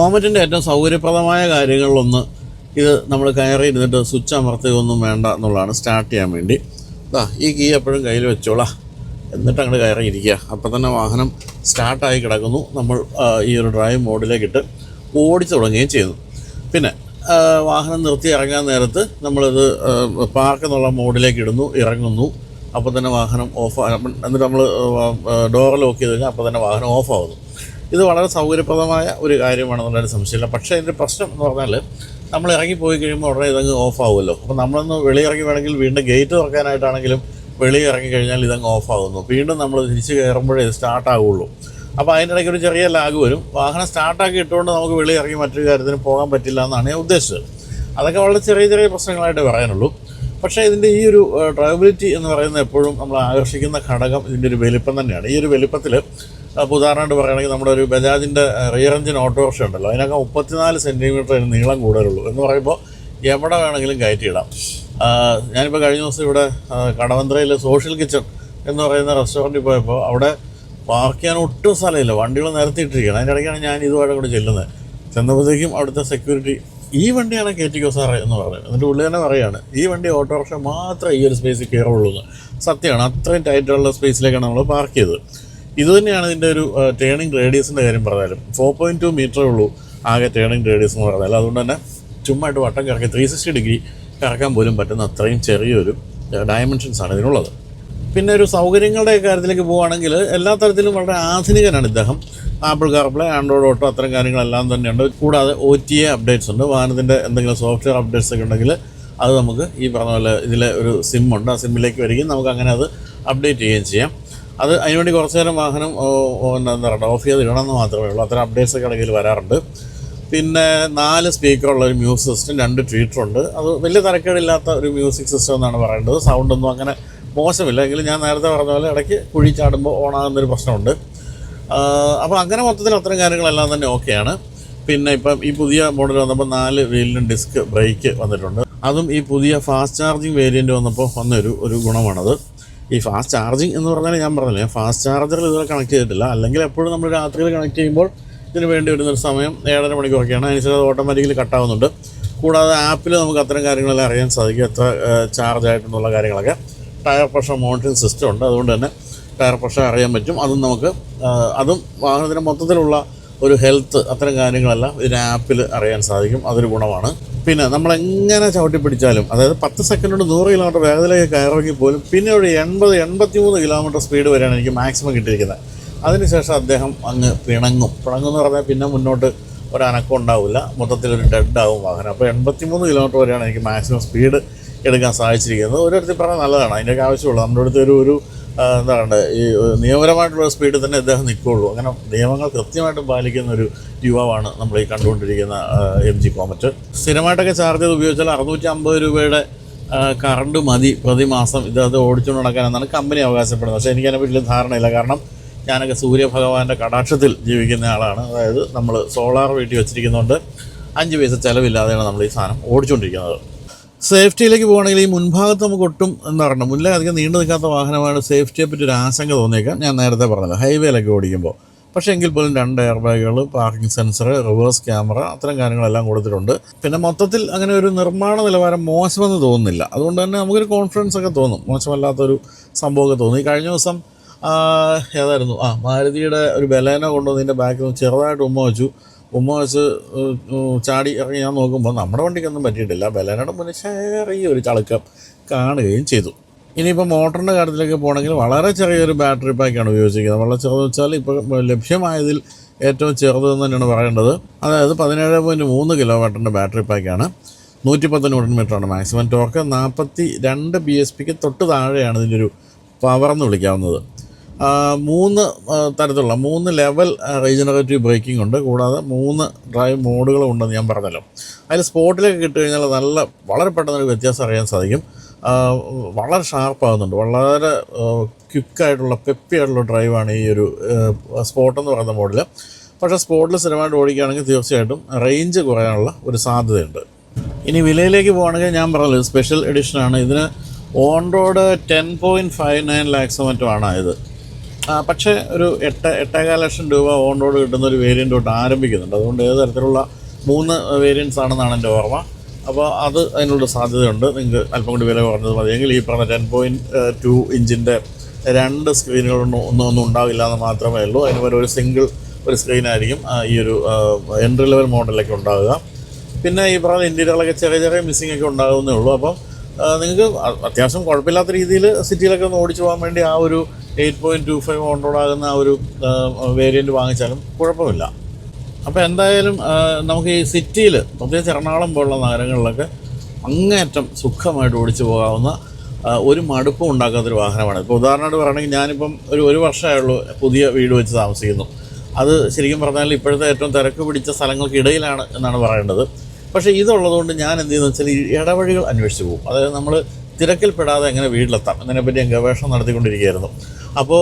കോമറ്റിന്റെ ഏറ്റവും സൗകര്യപ്രദമായ കാര്യങ്ങളിലൊന്ന് ഇത് നമ്മൾ കയറി ഇരുന്നിട്ട് സ്വിച്ച് അമർത്തുകയൊന്നും വേണ്ട എന്നുള്ളതാണ് സ്റ്റാർട്ട് ചെയ്യാൻ വേണ്ടി. ഇതാ ഈ കീ എപ്പോഴും കയ്യിൽ വെച്ചോളാം. എന്നിട്ട് അങ്ങോട്ട് കയറി ഇരിക്കുക അപ്പം തന്നെ വാഹനം സ്റ്റാർട്ടായി കിടക്കുന്നു. നമ്മൾ ഈ ഒരു ഡ്രൈവ് മോഡിലേക്കിട്ട് ഓടിച്ചു തുടങ്ങുകയും ചെയ്യുന്നു. പിന്നെ വാഹനം നിർത്തി ഇറങ്ങാൻ നേരത്ത് നമ്മളിത് പാർക്ക് എന്നുള്ള മോഡിലേക്ക് ഇടുന്നു ഇറങ്ങുന്നു. അപ്പോൾ തന്നെ വാഹനം ഓഫ് എന്നിട്ട് നമ്മൾ ഡോർ ലോക്ക് ചെയ്ത് കഴിഞ്ഞാൽ അപ്പോൾ തന്നെ വാഹനം ഓഫ് ആവുന്നു. ഇത് വളരെ സൗകര്യപ്രദമായ ഒരു കാര്യമാണെന്നുള്ളൊരു സംശയമില്ല. പക്ഷേ അതിന്റെ പ്രശ്നം എന്ന് പറഞ്ഞാൽ നമ്മൾ ഇറങ്ങി പോയി കഴിയുമ്പോൾ ഉടനെ ഇതങ്ങ് ഓഫ് ആവുമല്ലോ. അപ്പോൾ നമ്മളൊന്ന് വെളിയിറങ്ങി വേണമെങ്കിൽ വീണ്ടും ഗേറ്റ് തുറക്കാനായിട്ടാണെങ്കിലും വെളി ഇറങ്ങി കഴിഞ്ഞാൽ ഇതങ്ങ് ഓഫ് ആകുന്നു വീണ്ടും നമ്മൾ തിരിച്ച് കയറുമ്പോഴേ സ്റ്റാർട്ട് ആവുള്ളൂ. അപ്പോൾ അതിന്റെ ഇടയ്ക്ക് ഒരു ചെറിയ ലാഗ് വരും. വാഹനം സ്റ്റാർട്ടാക്കി ഇട്ടുകൊണ്ട് നമുക്ക് വെളി ഇറങ്ങി മറ്റൊരു കാര്യത്തിന് പോകാൻ പറ്റില്ല എന്നാണ് ഞാൻ ഉദ്ദേശിച്ചത്. അതൊക്കെ വളരെ ചെറിയ ചെറിയ പ്രശ്നങ്ങളായിട്ട് പറയാനുള്ളൂ. പക്ഷേ ഇതിന്റെ ഈ ഒരു ഡ്രൈവബിലിറ്റി എന്ന് പറയുന്നത് എപ്പോഴും നമ്മൾ ആകർഷിക്കുന്ന ഘടകം ഇതിന്റെ ഒരു വലിപ്പം തന്നെയാണ്. ഈ ഒരു വലിപ്പത്തിൽ അപ്പോൾ ഉദാഹരണമായിട്ട് പറയുകയാണെങ്കിൽ നമ്മുടെ ഒരു ബജാജിന്റെ റിയർ എഞ്ചിൻ ഓട്ടോറിക്ഷ ഉണ്ടല്ലോ. അതിനൊക്കെ മുപ്പത്തിനാല് സെന്റിമീറ്റർ നീളം കൂടുതലുള്ളൂ എന്ന് പറയുമ്പോൾ എവിടെ വേണമെങ്കിലും കയറ്റിയിടാം. ഞാനിപ്പോൾ കഴിഞ്ഞ ദിവസം ഇവിടെ കടവന്ത്രയിൽ സോഷ്യൽ കിച്ചൺ എന്ന് പറയുന്ന റെസ്റ്റോറന്റിൽ പോയപ്പോൾ അവിടെ പാർക്ക് ചെയ്യാൻ ഒട്ടും സ്ഥലമില്ല. വണ്ടികൾ നിരത്തിയിട്ടിരിക്കുകയാണ് അതിന്റെ ഇടയ്ക്കാണ് ഞാൻ ഇതുമായിട്ട് കൂടെ ചെല്ലുന്നത്. ചെന്നപ്പോഴത്തേക്കും അവിടുത്തെ സെക്യൂരിറ്റി ഈ വണ്ടിയാണ് കയറ്റിക്കോ സാറേ? എന്ന് പറഞ്ഞു. എന്നിട്ട് പുള്ളി തന്നെ പറയുകയാണ് ഈ വണ്ടി ഓട്ടോറിക്ഷ മാത്രമേ ഈ ഒരു സ്പേസിൽ കയറുള്ളൂ എന്ന്. സത്യമാണ് അത്രയും ടൈറ്റുള്ള സ്പേസിലേക്കാണ് നമ്മൾ പാർക്ക് ചെയ്തത്. ഇത് തന്നെയാണ് ഇതിന്റെ ഒരു ടേണിംഗ് റേഡിയസിന്റെ കാര്യം പറഞ്ഞാലും. ഫോർ പോയിന്റ് ടു മീറ്ററേ ഉള്ളൂ ആകെ ടേണിംഗ് റേഡിയസ് എന്ന് പറഞ്ഞാൽ അതുകൊണ്ട് തന്നെ ചുമ്മായിട്ട് വട്ടം കറക്കി ത്രീ സിക്സ്റ്റി ഡിഗ്രി കറക്കാൻ പോലും പറ്റുന്ന അത്രയും ചെറിയൊരു ഡയമെൻഷൻസ് ആണ് ഇതിനുള്ളത്. പിന്നെ ഒരു സൗകര്യങ്ങളുടെ കാര്യത്തിലേക്ക് പോവുകയാണെങ്കിൽ എല്ലാ തരത്തിലും വളരെ ആധുനികനാണ് ഇദ്ദേഹം. ആപ്പിൾ കാർപ്ലേ ആൻഡ്രോയിഡ് ഓട്ടോ അത്തരം കാര്യങ്ങളെല്ലാം തന്നെയുണ്ട്. കൂടാതെ ഒ ടി എ അപ്ഡേറ്റ്സ് ഉണ്ട്. വാഹനത്തിന്റെ എന്തെങ്കിലും സോഫ്റ്റ്വെയർ അപ്ഡേറ്റ്സ് ഒക്കെ ഉണ്ടെങ്കിൽ അത് നമുക്ക് ഈ പറഞ്ഞ പോലെ ഇതിലെ ഒരു സിമ്മുണ്ട് ആ സിമ്മിലേക്ക് വരികയും നമുക്ക് അങ്ങനെ അത് അപ്ഡേറ്റ് ചെയ്യുകയും ചെയ്യാം. അത് അതിനുവേണ്ടി കുറച്ച് നേരം വാഹനം എന്താ പറയുക ഓഫ് ചെയ്ത് ഇടണമെന്ന് മാത്രമേ ഉള്ളൂ. അത്തരം അപ്ഡേറ്റ്സ് ഒക്കെ ഇടയ്ക്ക് വരാറുണ്ട്. പിന്നെ നാല് സ്പീക്കറുള്ള ഒരു മ്യൂസിക് സിസ്റ്റം രണ്ട് ട്വീറ്ററുണ്ട് അത് വലിയ തരക്കേടില്ലാത്ത ഒരു മ്യൂസിക് സിസ്റ്റം എന്നാണ് പറയേണ്ടത്. സൗണ്ടൊന്നും അങ്ങനെ മോശമില്ല. എങ്കിലും ഞാൻ നേരത്തെ പറഞ്ഞ പോലെ ഇടയ്ക്ക് കുഴി ചാടുമ്പോൾ ഓണാകുന്നൊരു പ്രശ്നമുണ്ട്. അപ്പോൾ അങ്ങനെ മൊത്തത്തിൽ അത്തരം കാര്യങ്ങളെല്ലാം തന്നെ ഓക്കെയാണ് പിന്നെ ഇപ്പം ഈ പുതിയ മോഡൽ വന്നപ്പോൾ നാല് വീലിനും ഡിസ്ക് ബ്രേക്ക് വന്നിട്ടുണ്ട്. അതും ഈ പുതിയ ഫാസ്റ്റ് ചാർജിങ് വേരിയന്റ് വന്നപ്പോൾ വന്നൊരു ഒരു ഗുണമാണത്. ഈ ഫാസ്റ്റ് ചാർജിങ് എന്ന് പറഞ്ഞാൽ ഞാൻ പറഞ്ഞില്ലേ ഫാസ്റ്റ് ചാർജറിൽ ഇതുവരെ കണക്ട് ചെയ്തിട്ടില്ല. അല്ലെങ്കിൽ എപ്പോഴും നമ്മൾ രാത്രിയിൽ കണക്ട് ചെയ്യുമ്പോൾ ഇതിന് വേണ്ടി വരുന്നൊരു സമയം ഏഴര മണിക്കൂറൊക്കെയാണ്. അത് ഓട്ടോമാറ്റിക്കലി കട്ടാവുന്നുണ്ട് കൂടാതെ ആപ്പിൽ നമുക്ക് അത്തരം കാര്യങ്ങളെല്ലാം അറിയാൻ സാധിക്കും എത്ര ചാർജ് ആയിട്ടുള്ള കാര്യങ്ങളൊക്കെ. ടയർ പ്രഷർ മോണിറ്ററിംഗ് സിസ്റ്റം ഉണ്ട്. അതുകൊണ്ട് തന്നെ ടയർ പ്രഷർ അറിയാൻ പറ്റും. അതും നമുക്ക് അതും വാഹനത്തിന്റെ മൊത്തത്തിലുള്ള ഒരു ഹെൽത്ത് അത്തരം കാര്യങ്ങളെല്ലാം ഇതിന് ആപ്പിൽ അറിയാൻ സാധിക്കും. അതൊരു ഗുണമാണ്. പിന്നെ നമ്മൾ എങ്ങനെ ചവിട്ടി പിടിച്ചാലും അതായത് പത്ത് സെക്കൻഡ് കൊണ്ട് നൂറ് കിലോമീറ്റർ വേഗത്തിലേക്ക് കയറണമെങ്കിൽ പോലും പിന്നെ ഒരു എൺപത് എൺപത്തി മൂന്ന് കിലോമീറ്റർ സ്പീഡ് വരെയാണ് എനിക്ക് മാക്സിമം കിട്ടിയിരിക്കുന്നത്. അതിനുശേഷം അദ്ദേഹം അങ്ങ് പിണങ്ങും. പിണങ്ങും എന്ന് പറഞ്ഞാൽ പിന്നെ മുന്നോട്ട് ഒരു ഒരനക്കം ഉണ്ടാവില്ല. മൊത്തത്തിൽ ഒരു ഡെഡ് ആവും വാഹനം. അപ്പോൾ എൺപത്തിമൂന്ന് കിലോമീറ്റർ വരെയാണ് എനിക്ക് മാക്സിമം സ്പീഡ് എടുക്കാൻ സാധിച്ചിരിക്കുന്നത്. ഒരിടത്തിൽ പറഞ്ഞാൽ നല്ലതാണ്. അതിന്റെയൊക്കെ ആവശ്യമുള്ളൂ. നമ്മുടെ അടുത്ത് ഒരു ഒരു ആ, എന്താ പറയുക ഈ നിയമപരമായിട്ടുള്ള സ്പീഡിൽ തന്നെ അദ്ദേഹം നിൽക്കുകയുള്ളൂ അങ്ങനെ നിയമങ്ങൾ കൃത്യമായിട്ടും പാലിക്കുന്ന ഒരു യുവാവാണ് നമ്മൾ ഈ കണ്ടുകൊണ്ടിരിക്കുന്ന എം ജി കോമറ്റ് സ്ഥിരമായിട്ടൊക്കെ ചാർജ് ചെയ്ത് ഉപയോഗിച്ചാൽ അറുന്നൂറ്റി അമ്പത് രൂപയുടെ കറണ്ട് മതി പ്രതിമാസം. ഇദ്ദേഹത്ത് ഓടിച്ചുകൊണ്ട് നടക്കാനെന്നാണ് കമ്പനി അവകാശപ്പെടുന്നത്. പക്ഷേ എനിക്കതിനെ വലിയ ധാരണയില്ല. കാരണം ഞാനൊക്കെ സൂര്യഭഗവാന്റെ കടാക്ഷത്തിൽ ജീവിക്കുന്ന ആളാണ്. അതായത് നമ്മൾ സോളാർ വീട്ടിൽ വെച്ചിരിക്കുന്നതുകൊണ്ട് അഞ്ച് പൈസ ചിലവില്ലാതെയാണ് നമ്മൾ ഈ സാധനം ഓടിച്ചുകൊണ്ടിരിക്കുന്നത് സേഫ്റ്റിയിലേക്ക് പോകുകയാണെങ്കിൽ ഈ മുൻഭാഗത്ത് നമുക്ക് ഒട്ടും എന്താ പറയുക മുന്നിലെ അധികം നീണ്ടു നിൽക്കാത്ത വാഹനമാണ് സേഫ്റ്റിയെ പറ്റി ഒരു ആശങ്ക തോന്നിയേക്കാം. ഞാൻ നേരത്തെ പറഞ്ഞത് ഹൈവേയിലൊക്കെ ഓടിക്കുമ്പോൾ. പക്ഷേ എങ്കിൽ പോലും രണ്ട് എയർ ബാഗുകൾ പാർക്കിംഗ് സെൻസർ റിവേഴ്സ് ക്യാമറ അത്തരം കാര്യങ്ങളെല്ലാം കൊടുത്തിട്ടുണ്ട്. പിന്നെ മൊത്തത്തിൽ അങ്ങനെ ഒരു നിർമ്മാണ നിലവാരം മോശമെന്ന് തോന്നുന്നില്ല. അതുകൊണ്ട് തന്നെ നമുക്കൊരു കോൺഫിഡൻസ് ഒക്കെ തോന്നും. മോശമല്ലാത്തൊരു സംഭവമൊക്കെ തോന്നി. കഴിഞ്ഞ ദിവസം ഏതായിരുന്നു? ആ മാരുതിയുടെ ഒരു ബലേന കൊണ്ടുവന്നതിന്റെ ബാക്കിൽ നിന്ന് ചെറുതായിട്ട് ഉമ്മ വെച്ചു. ഉമ്മ വെച്ച് ചാടി ഇറങ്ങി ഞാൻ നോക്കുമ്പോൾ നമ്മുടെ വണ്ടിക്കൊന്നും പറ്റിയിട്ടില്ല. ബലേനയുടെ മുന്നിൽ ചെറിയ ഒരു ചളുക്കം കാണുകയും ചെയ്തു. ഇനിയിപ്പോൾ മോട്ടറിന്റെ കാര്യത്തിലേക്ക് പോകണമെങ്കിൽ വളരെ ചെറിയൊരു ബാറ്ററി പാക്കാണ് ഉപയോഗിച്ചിരിക്കുന്നത്. വളരെ ചെറുത് വെച്ചാൽ ഇപ്പോൾ ലഭ്യമായതിൽ ഏറ്റവും ചെറുത് എന്ന് തന്നെയാണ് പറയേണ്ടത്. അതായത് പതിനേഴ് പോയിന്റ് മൂന്ന് കിലോ വാട്ടിന്റെ ബാറ്ററി പാക്കാണ്. നൂറ്റിപ്പത്ത് ന്യൂട്ടൺ മീറ്ററാണ് മാക്സിമം. ടോർക്ക് നാൽപ്പത്തി രണ്ട് ബി എസ് പിക്ക് തൊട്ട് താഴെയാണ് ഇതിന്റെ ഒരു പവർ എന്ന് വിളിക്കാവുന്നത്. മൂന്ന് തരത്തിലുള്ള മൂന്ന് ലെവൽ റീജനറേറ്റീവ് ബ്രേക്കിംഗ് ഉണ്ട്. കൂടാതെ മൂന്ന് ഡ്രൈവ് മോഡുകളും ഉണ്ടെന്ന് ഞാൻ പറഞ്ഞല്ലോ. അതിൽ സ്പോട്ടിലേക്ക് കിട്ടുകഴിഞ്ഞാൽ നല്ല വളരെ പെട്ടെന്നൊരു വ്യത്യാസം അറിയാൻ സാധിക്കും. വളരെ ഷാർപ്പാകുന്നുണ്ട് വളരെ ക്വിക്കായിട്ടുള്ള പെപ്പി ആയിട്ടുള്ള ഡ്രൈവാണ് ഈ ഒരു സ്പോട്ട് എന്ന് പറയുന്ന മോഡൽ പക്ഷേ സ്പോട്ടിൽ സ്ഥിരമായിട്ട് ഓടിക്കുകയാണെങ്കിൽ തീർച്ചയായിട്ടും റേഞ്ച് കുറയാനുള്ള ഒരു സാധ്യതയുണ്ട്. ഇനി വിലയിലേക്ക് പോകുകയാണെങ്കിൽ ഞാൻ പറഞ്ഞല്ലോ സ്പെഷ്യൽ എഡിഷനാണ് ഇതിന് on road ten point five nine lakhs മറ്റുമാണ് ഇത്. പക്ഷേ ഒരു എട്ട് എട്ടേകാൽ ലക്ഷം രൂപ ഓൺ റോഡ് കിട്ടുന്ന ഒരു വേരിയന്റ് തൊട്ട് ആരംഭിക്കുന്നുണ്ട്. അതുകൊണ്ട് ഏത് തരത്തിലുള്ള മൂന്ന് വേരിയൻസ് ആണെന്നാണ് എന്റെ ഓർമ്മ. അപ്പോൾ അത് അതിനുള്ള സാധ്യതയുണ്ട്. നിങ്ങൾക്ക് അല്പം കൂടി വില കുറഞ്ഞത് മതിയെങ്കിൽ ഈ പറഞ്ഞ ടെൻ പോയിന്റ് ടു ഇഞ്ചിന്റെ രണ്ട് സ്ക്രീനുകളൊന്നും ഒന്നും ഒന്നും ഉണ്ടാവില്ല എന്ന് മാത്രമേ ഉള്ളൂ. അതിന് പകരം ഒരു സിംഗിൾ ഒരു സ്ക്രീനായിരിക്കും ഈ ഒരു എൻട്രി ലെവൽ മോഡലൊക്കെ ഉണ്ടാവുക. പിന്നെ ഈ പറഞ്ഞ ഇന്റീരിയറൊക്കെ ചെറിയ ചെറിയ മിസ്സിംഗ് ഒക്കെ ഉണ്ടാകുന്നേ ഉള്ളൂ. അപ്പം നിങ്ങൾക്ക് അത്യാവശ്യം കുഴപ്പമില്ലാത്ത രീതിയിൽ സിറ്റിയിലൊക്കെ ഒന്ന് ഓടിച്ചു പോകാൻ വേണ്ടി ആ ഒരു eight point two five on road ആകുന്ന ആ ഒരു വേരിയന്റ് വാങ്ങിച്ചാലും കുഴപ്പമില്ല. അപ്പോൾ എന്തായാലും നമുക്ക് ഈ സിറ്റിയിൽ പ്രത്യേകിച്ച് എറണാകുളം പോലുള്ള നഗരങ്ങളിലൊക്കെ അങ്ങേയറ്റം സുഖമായിട്ട് ഓടിച്ചു പോകാവുന്ന ഒരു മടുപ്പും ഉണ്ടാക്കാത്തൊരു വാഹനമാണ്. ഇപ്പോൾ ഉദാഹരണമായിട്ട് പറയുകയാണെങ്കിൽ ഞാനിപ്പം ഒരു ഒരു വർഷമായുള്ളൂ പുതിയ വീട് വെച്ച് താമസിക്കുന്നു. അത് ശരിക്കും പറഞ്ഞാൽ ഇപ്പോഴത്തെ ഏറ്റവും തിരക്ക് പിടിച്ച സ്ഥലങ്ങൾക്കിടയിലാണ് എന്നാണ് പറയേണ്ടത്. പക്ഷേ ഇതുള്ളതുകൊണ്ട് ഞാൻ എന്ത് ചെയ്യുന്നത് വെച്ചാൽ ഈ ഇടവഴികൾ അന്വേഷിച്ച് പോകും. അതായത് നമ്മൾ തിരക്കിൽപ്പെടാതെ എങ്ങനെ വീട്ടിലെത്താം. എന്നതിനെപ്പറ്റി ഞാൻ ഗവേഷണം നടത്തിക്കൊണ്ടിരിക്കുകയായിരുന്നു. അപ്പോൾ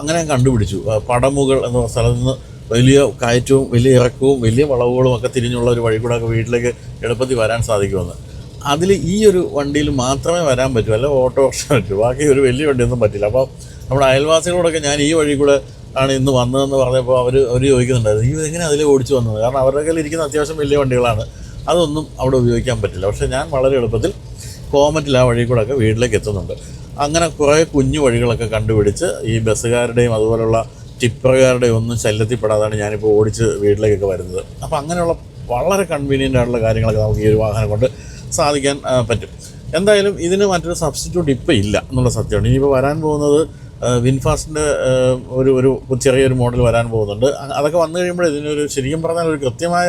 അങ്ങനെ കണ്ടുപിടിച്ചു. പടമുകൾ എന്ന സ്ഥലത്ത് നിന്ന് വലിയ കയറ്റവും വലിയ ഇറക്കവും വലിയ വളവുകളും ഒക്കെ തിരിഞ്ഞുള്ള ഒരു വഴി കൂടെ വീട്ടിലേക്ക് എളുപ്പത്തിൽ വരാൻ സാധിക്കുമെന്ന്. അതിൽ ഈ ഒരു വണ്ടിയിൽ മാത്രമേ വരാൻ പറ്റൂ. അല്ല ഓട്ടോറിക്ഷ പറ്റൂ. ബാക്കി ഒരു വലിയ വണ്ടിയൊന്നും പറ്റില്ല. അപ്പോൾ നമ്മുടെ അയൽവാസികളോടൊക്കെ ഞാൻ ഈ വഴി കൂടെ ആണ് ഇന്ന് വന്നതെന്ന് പറഞ്ഞപ്പോൾ അവർ അവർ ചോദിക്കുന്നുണ്ടായിരുന്നു ഈ എങ്ങനെ അതിൽ ഓടിച്ചു വന്നത്? കാരണം അവരുടെ കയ്യിൽ ഇരിക്കുന്ന അത്യാവശ്യം വലിയ വണ്ടികളാണ്. അതൊന്നും അവിടെ ഉപയോഗിക്കാൻ പറ്റില്ല. പക്ഷേ ഞാൻ വളരെ എളുപ്പത്തിൽ കോമറ്റിൽ ആ വഴി കൂടെ ഒക്കെ വീട്ടിലേക്ക് എത്തുന്നുണ്ട്. അങ്ങനെ കുറേ കുഞ്ഞു വഴികളൊക്കെ കണ്ടുപിടിച്ച് ഈ ബസ്സുകാരുടെയും അതുപോലുള്ള ടിപ്പറുകാരുടെയും ഒന്നും ശല്യത്തിൽപ്പെടാതാണ് ഞാനിപ്പോൾ ഓടിച്ച് വീട്ടിലേക്കൊക്കെ വരുന്നത്. അപ്പോൾ അങ്ങനെയുള്ള വളരെ കൺവീനിയന്റ് ആയിട്ടുള്ള കാര്യങ്ങളൊക്കെ നമുക്ക് ഈ ഒരു വാഹനം കൊണ്ട് സാധിക്കാൻ പറ്റും. എന്തായാലും ഇതിന് മറ്റൊരു സബ്സ്റ്റിറ്റ്യൂട്ട് ഇപ്പം ഇല്ല എന്നുള്ള സത്യമാണ്. ഇനിയിപ്പോൾ വരാൻ പോകുന്നത് വിൻഫാസ്റ്റിന്റെ ഒരു ഒരു ചെറിയൊരു മോഡൽ വരാൻ പോകുന്നുണ്ട്. അതൊക്കെ വന്നു കഴിയുമ്പോൾ ഇതിനൊരു ശരിക്കും പറഞ്ഞാൽ ഒരു കൃത്യമായ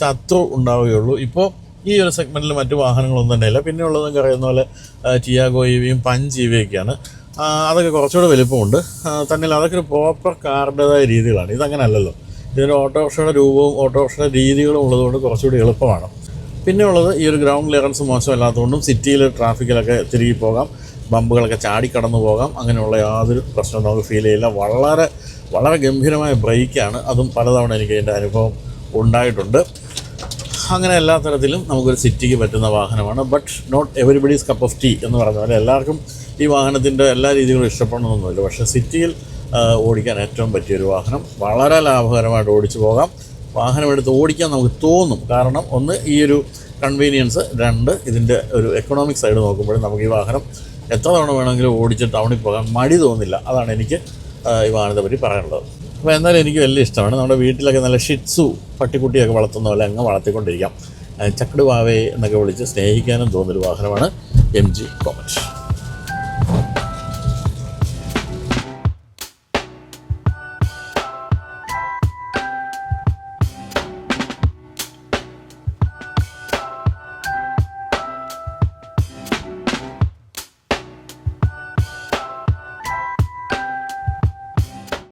ശത്രു ഉണ്ടാവുകയുള്ളൂ. ഇപ്പോൾ ഈ ഒരു സെഗ്മെന്റിൽ മറ്റ് വാഹനങ്ങളൊന്നും തന്നെ ഇല്ല പിന്നെ ഉള്ളതെന്ന് പറയുന്ന പോലെ ടിയാഗോ ഇ വിയും പഞ്ച് ഇ വിയൊക്കെയാണ് അതൊക്കെ കുറച്ചുകൂടെ വലിപ്പമുണ്ട്. തന്നെ അതൊക്കെ ഒരു പ്രോപ്പർ കാറിന്റെതായ രീതികളാണ്. ഇതങ്ങനെ അല്ലല്ലോ ഇതിന്റെ ഓട്ടോറിക്ഷയുടെ രൂപവും ഓട്ടോറിക്ഷയുടെ രീതികളും ഉള്ളതുകൊണ്ട് കുറച്ചുകൂടി എളുപ്പമാണ്. പിന്നെ ഉള്ളത് ഈ ഒരു ഗ്രൗണ്ട് ക്ലിയറൻസ് മോശമല്ലാത്തതുകൊണ്ടും സിറ്റിയിൽ ട്രാഫിക്കിലൊക്കെ തിരികെ പോകാം. ബമ്പുകളൊക്കെ ചാടിക്കടന്നു പോകാം. അങ്ങനെയുള്ള യാതൊരു പ്രശ്നവും നമുക്ക് ഫീൽ ചെയ്യില്ല. വളരെ വളരെ ഗംഭീരമായ ബ്രേക്കാണ് അതും പലതവണ എനിക്ക് അതിന്റെ അനുഭവം ഉണ്ടായിട്ടുണ്ട്. അങ്ങനെ എല്ലാ തരത്തിലും നമുക്കൊരു സിറ്റിക്ക് പറ്റുന്ന വാഹനമാണ്. But not everybody's cup of tea എന്ന് പറഞ്ഞ പോലെ എല്ലാവർക്കും ഈ വാഹനത്തിന്റെ എല്ലാ രീതികളും ഇഷ്ടപ്പെടണമെന്നൊന്നുമില്ല. പക്ഷേ സിറ്റിയിൽ ഓടിക്കാൻ ഏറ്റവും പറ്റിയൊരു വാഹനം. വളരെ ലാഭകരമായിട്ട് ഓടിച്ചു പോകാം. വാഹനം എടുത്ത് ഓടിക്കാൻ നമുക്ക് തോന്നും. കാരണം ഒന്ന് ഈ ഒരു കൺവീനിയൻസ് രണ്ട് ഇതിന്റെ ഒരു എക്കണോമിക് സൈഡ് നോക്കുമ്പോഴും നമുക്ക് ഈ വാഹനം എത്ര തവണ വേണമെങ്കിലും ഓടിച്ച് ടൗണിൽ പോകാൻ മടി തോന്നില്ല. അതാണ് എനിക്ക് ഈ വാഹനത്തെ പറ്റി പറയാനുള്ളത്. അപ്പോൾ എന്നാലും എനിക്ക് വലിയ ഇഷ്ടമാണ്. നമ്മുടെ വീട്ടിലൊക്കെ നല്ല ഷിറ്റ്സു പട്ടിക്കുട്ടിയൊക്കെ വളർത്തുന്ന പോലെ അങ്ങ് വളർത്തിക്കൊണ്ടിരിക്കാം. ചക്കടുവാവേ ചക്കട് വാവേ എന്നൊക്കെ വിളിച്ച് സ്നേഹിക്കാനും തോന്നുന്നൊരു വാഹനമാണ് എം ജി കോമറ്റ്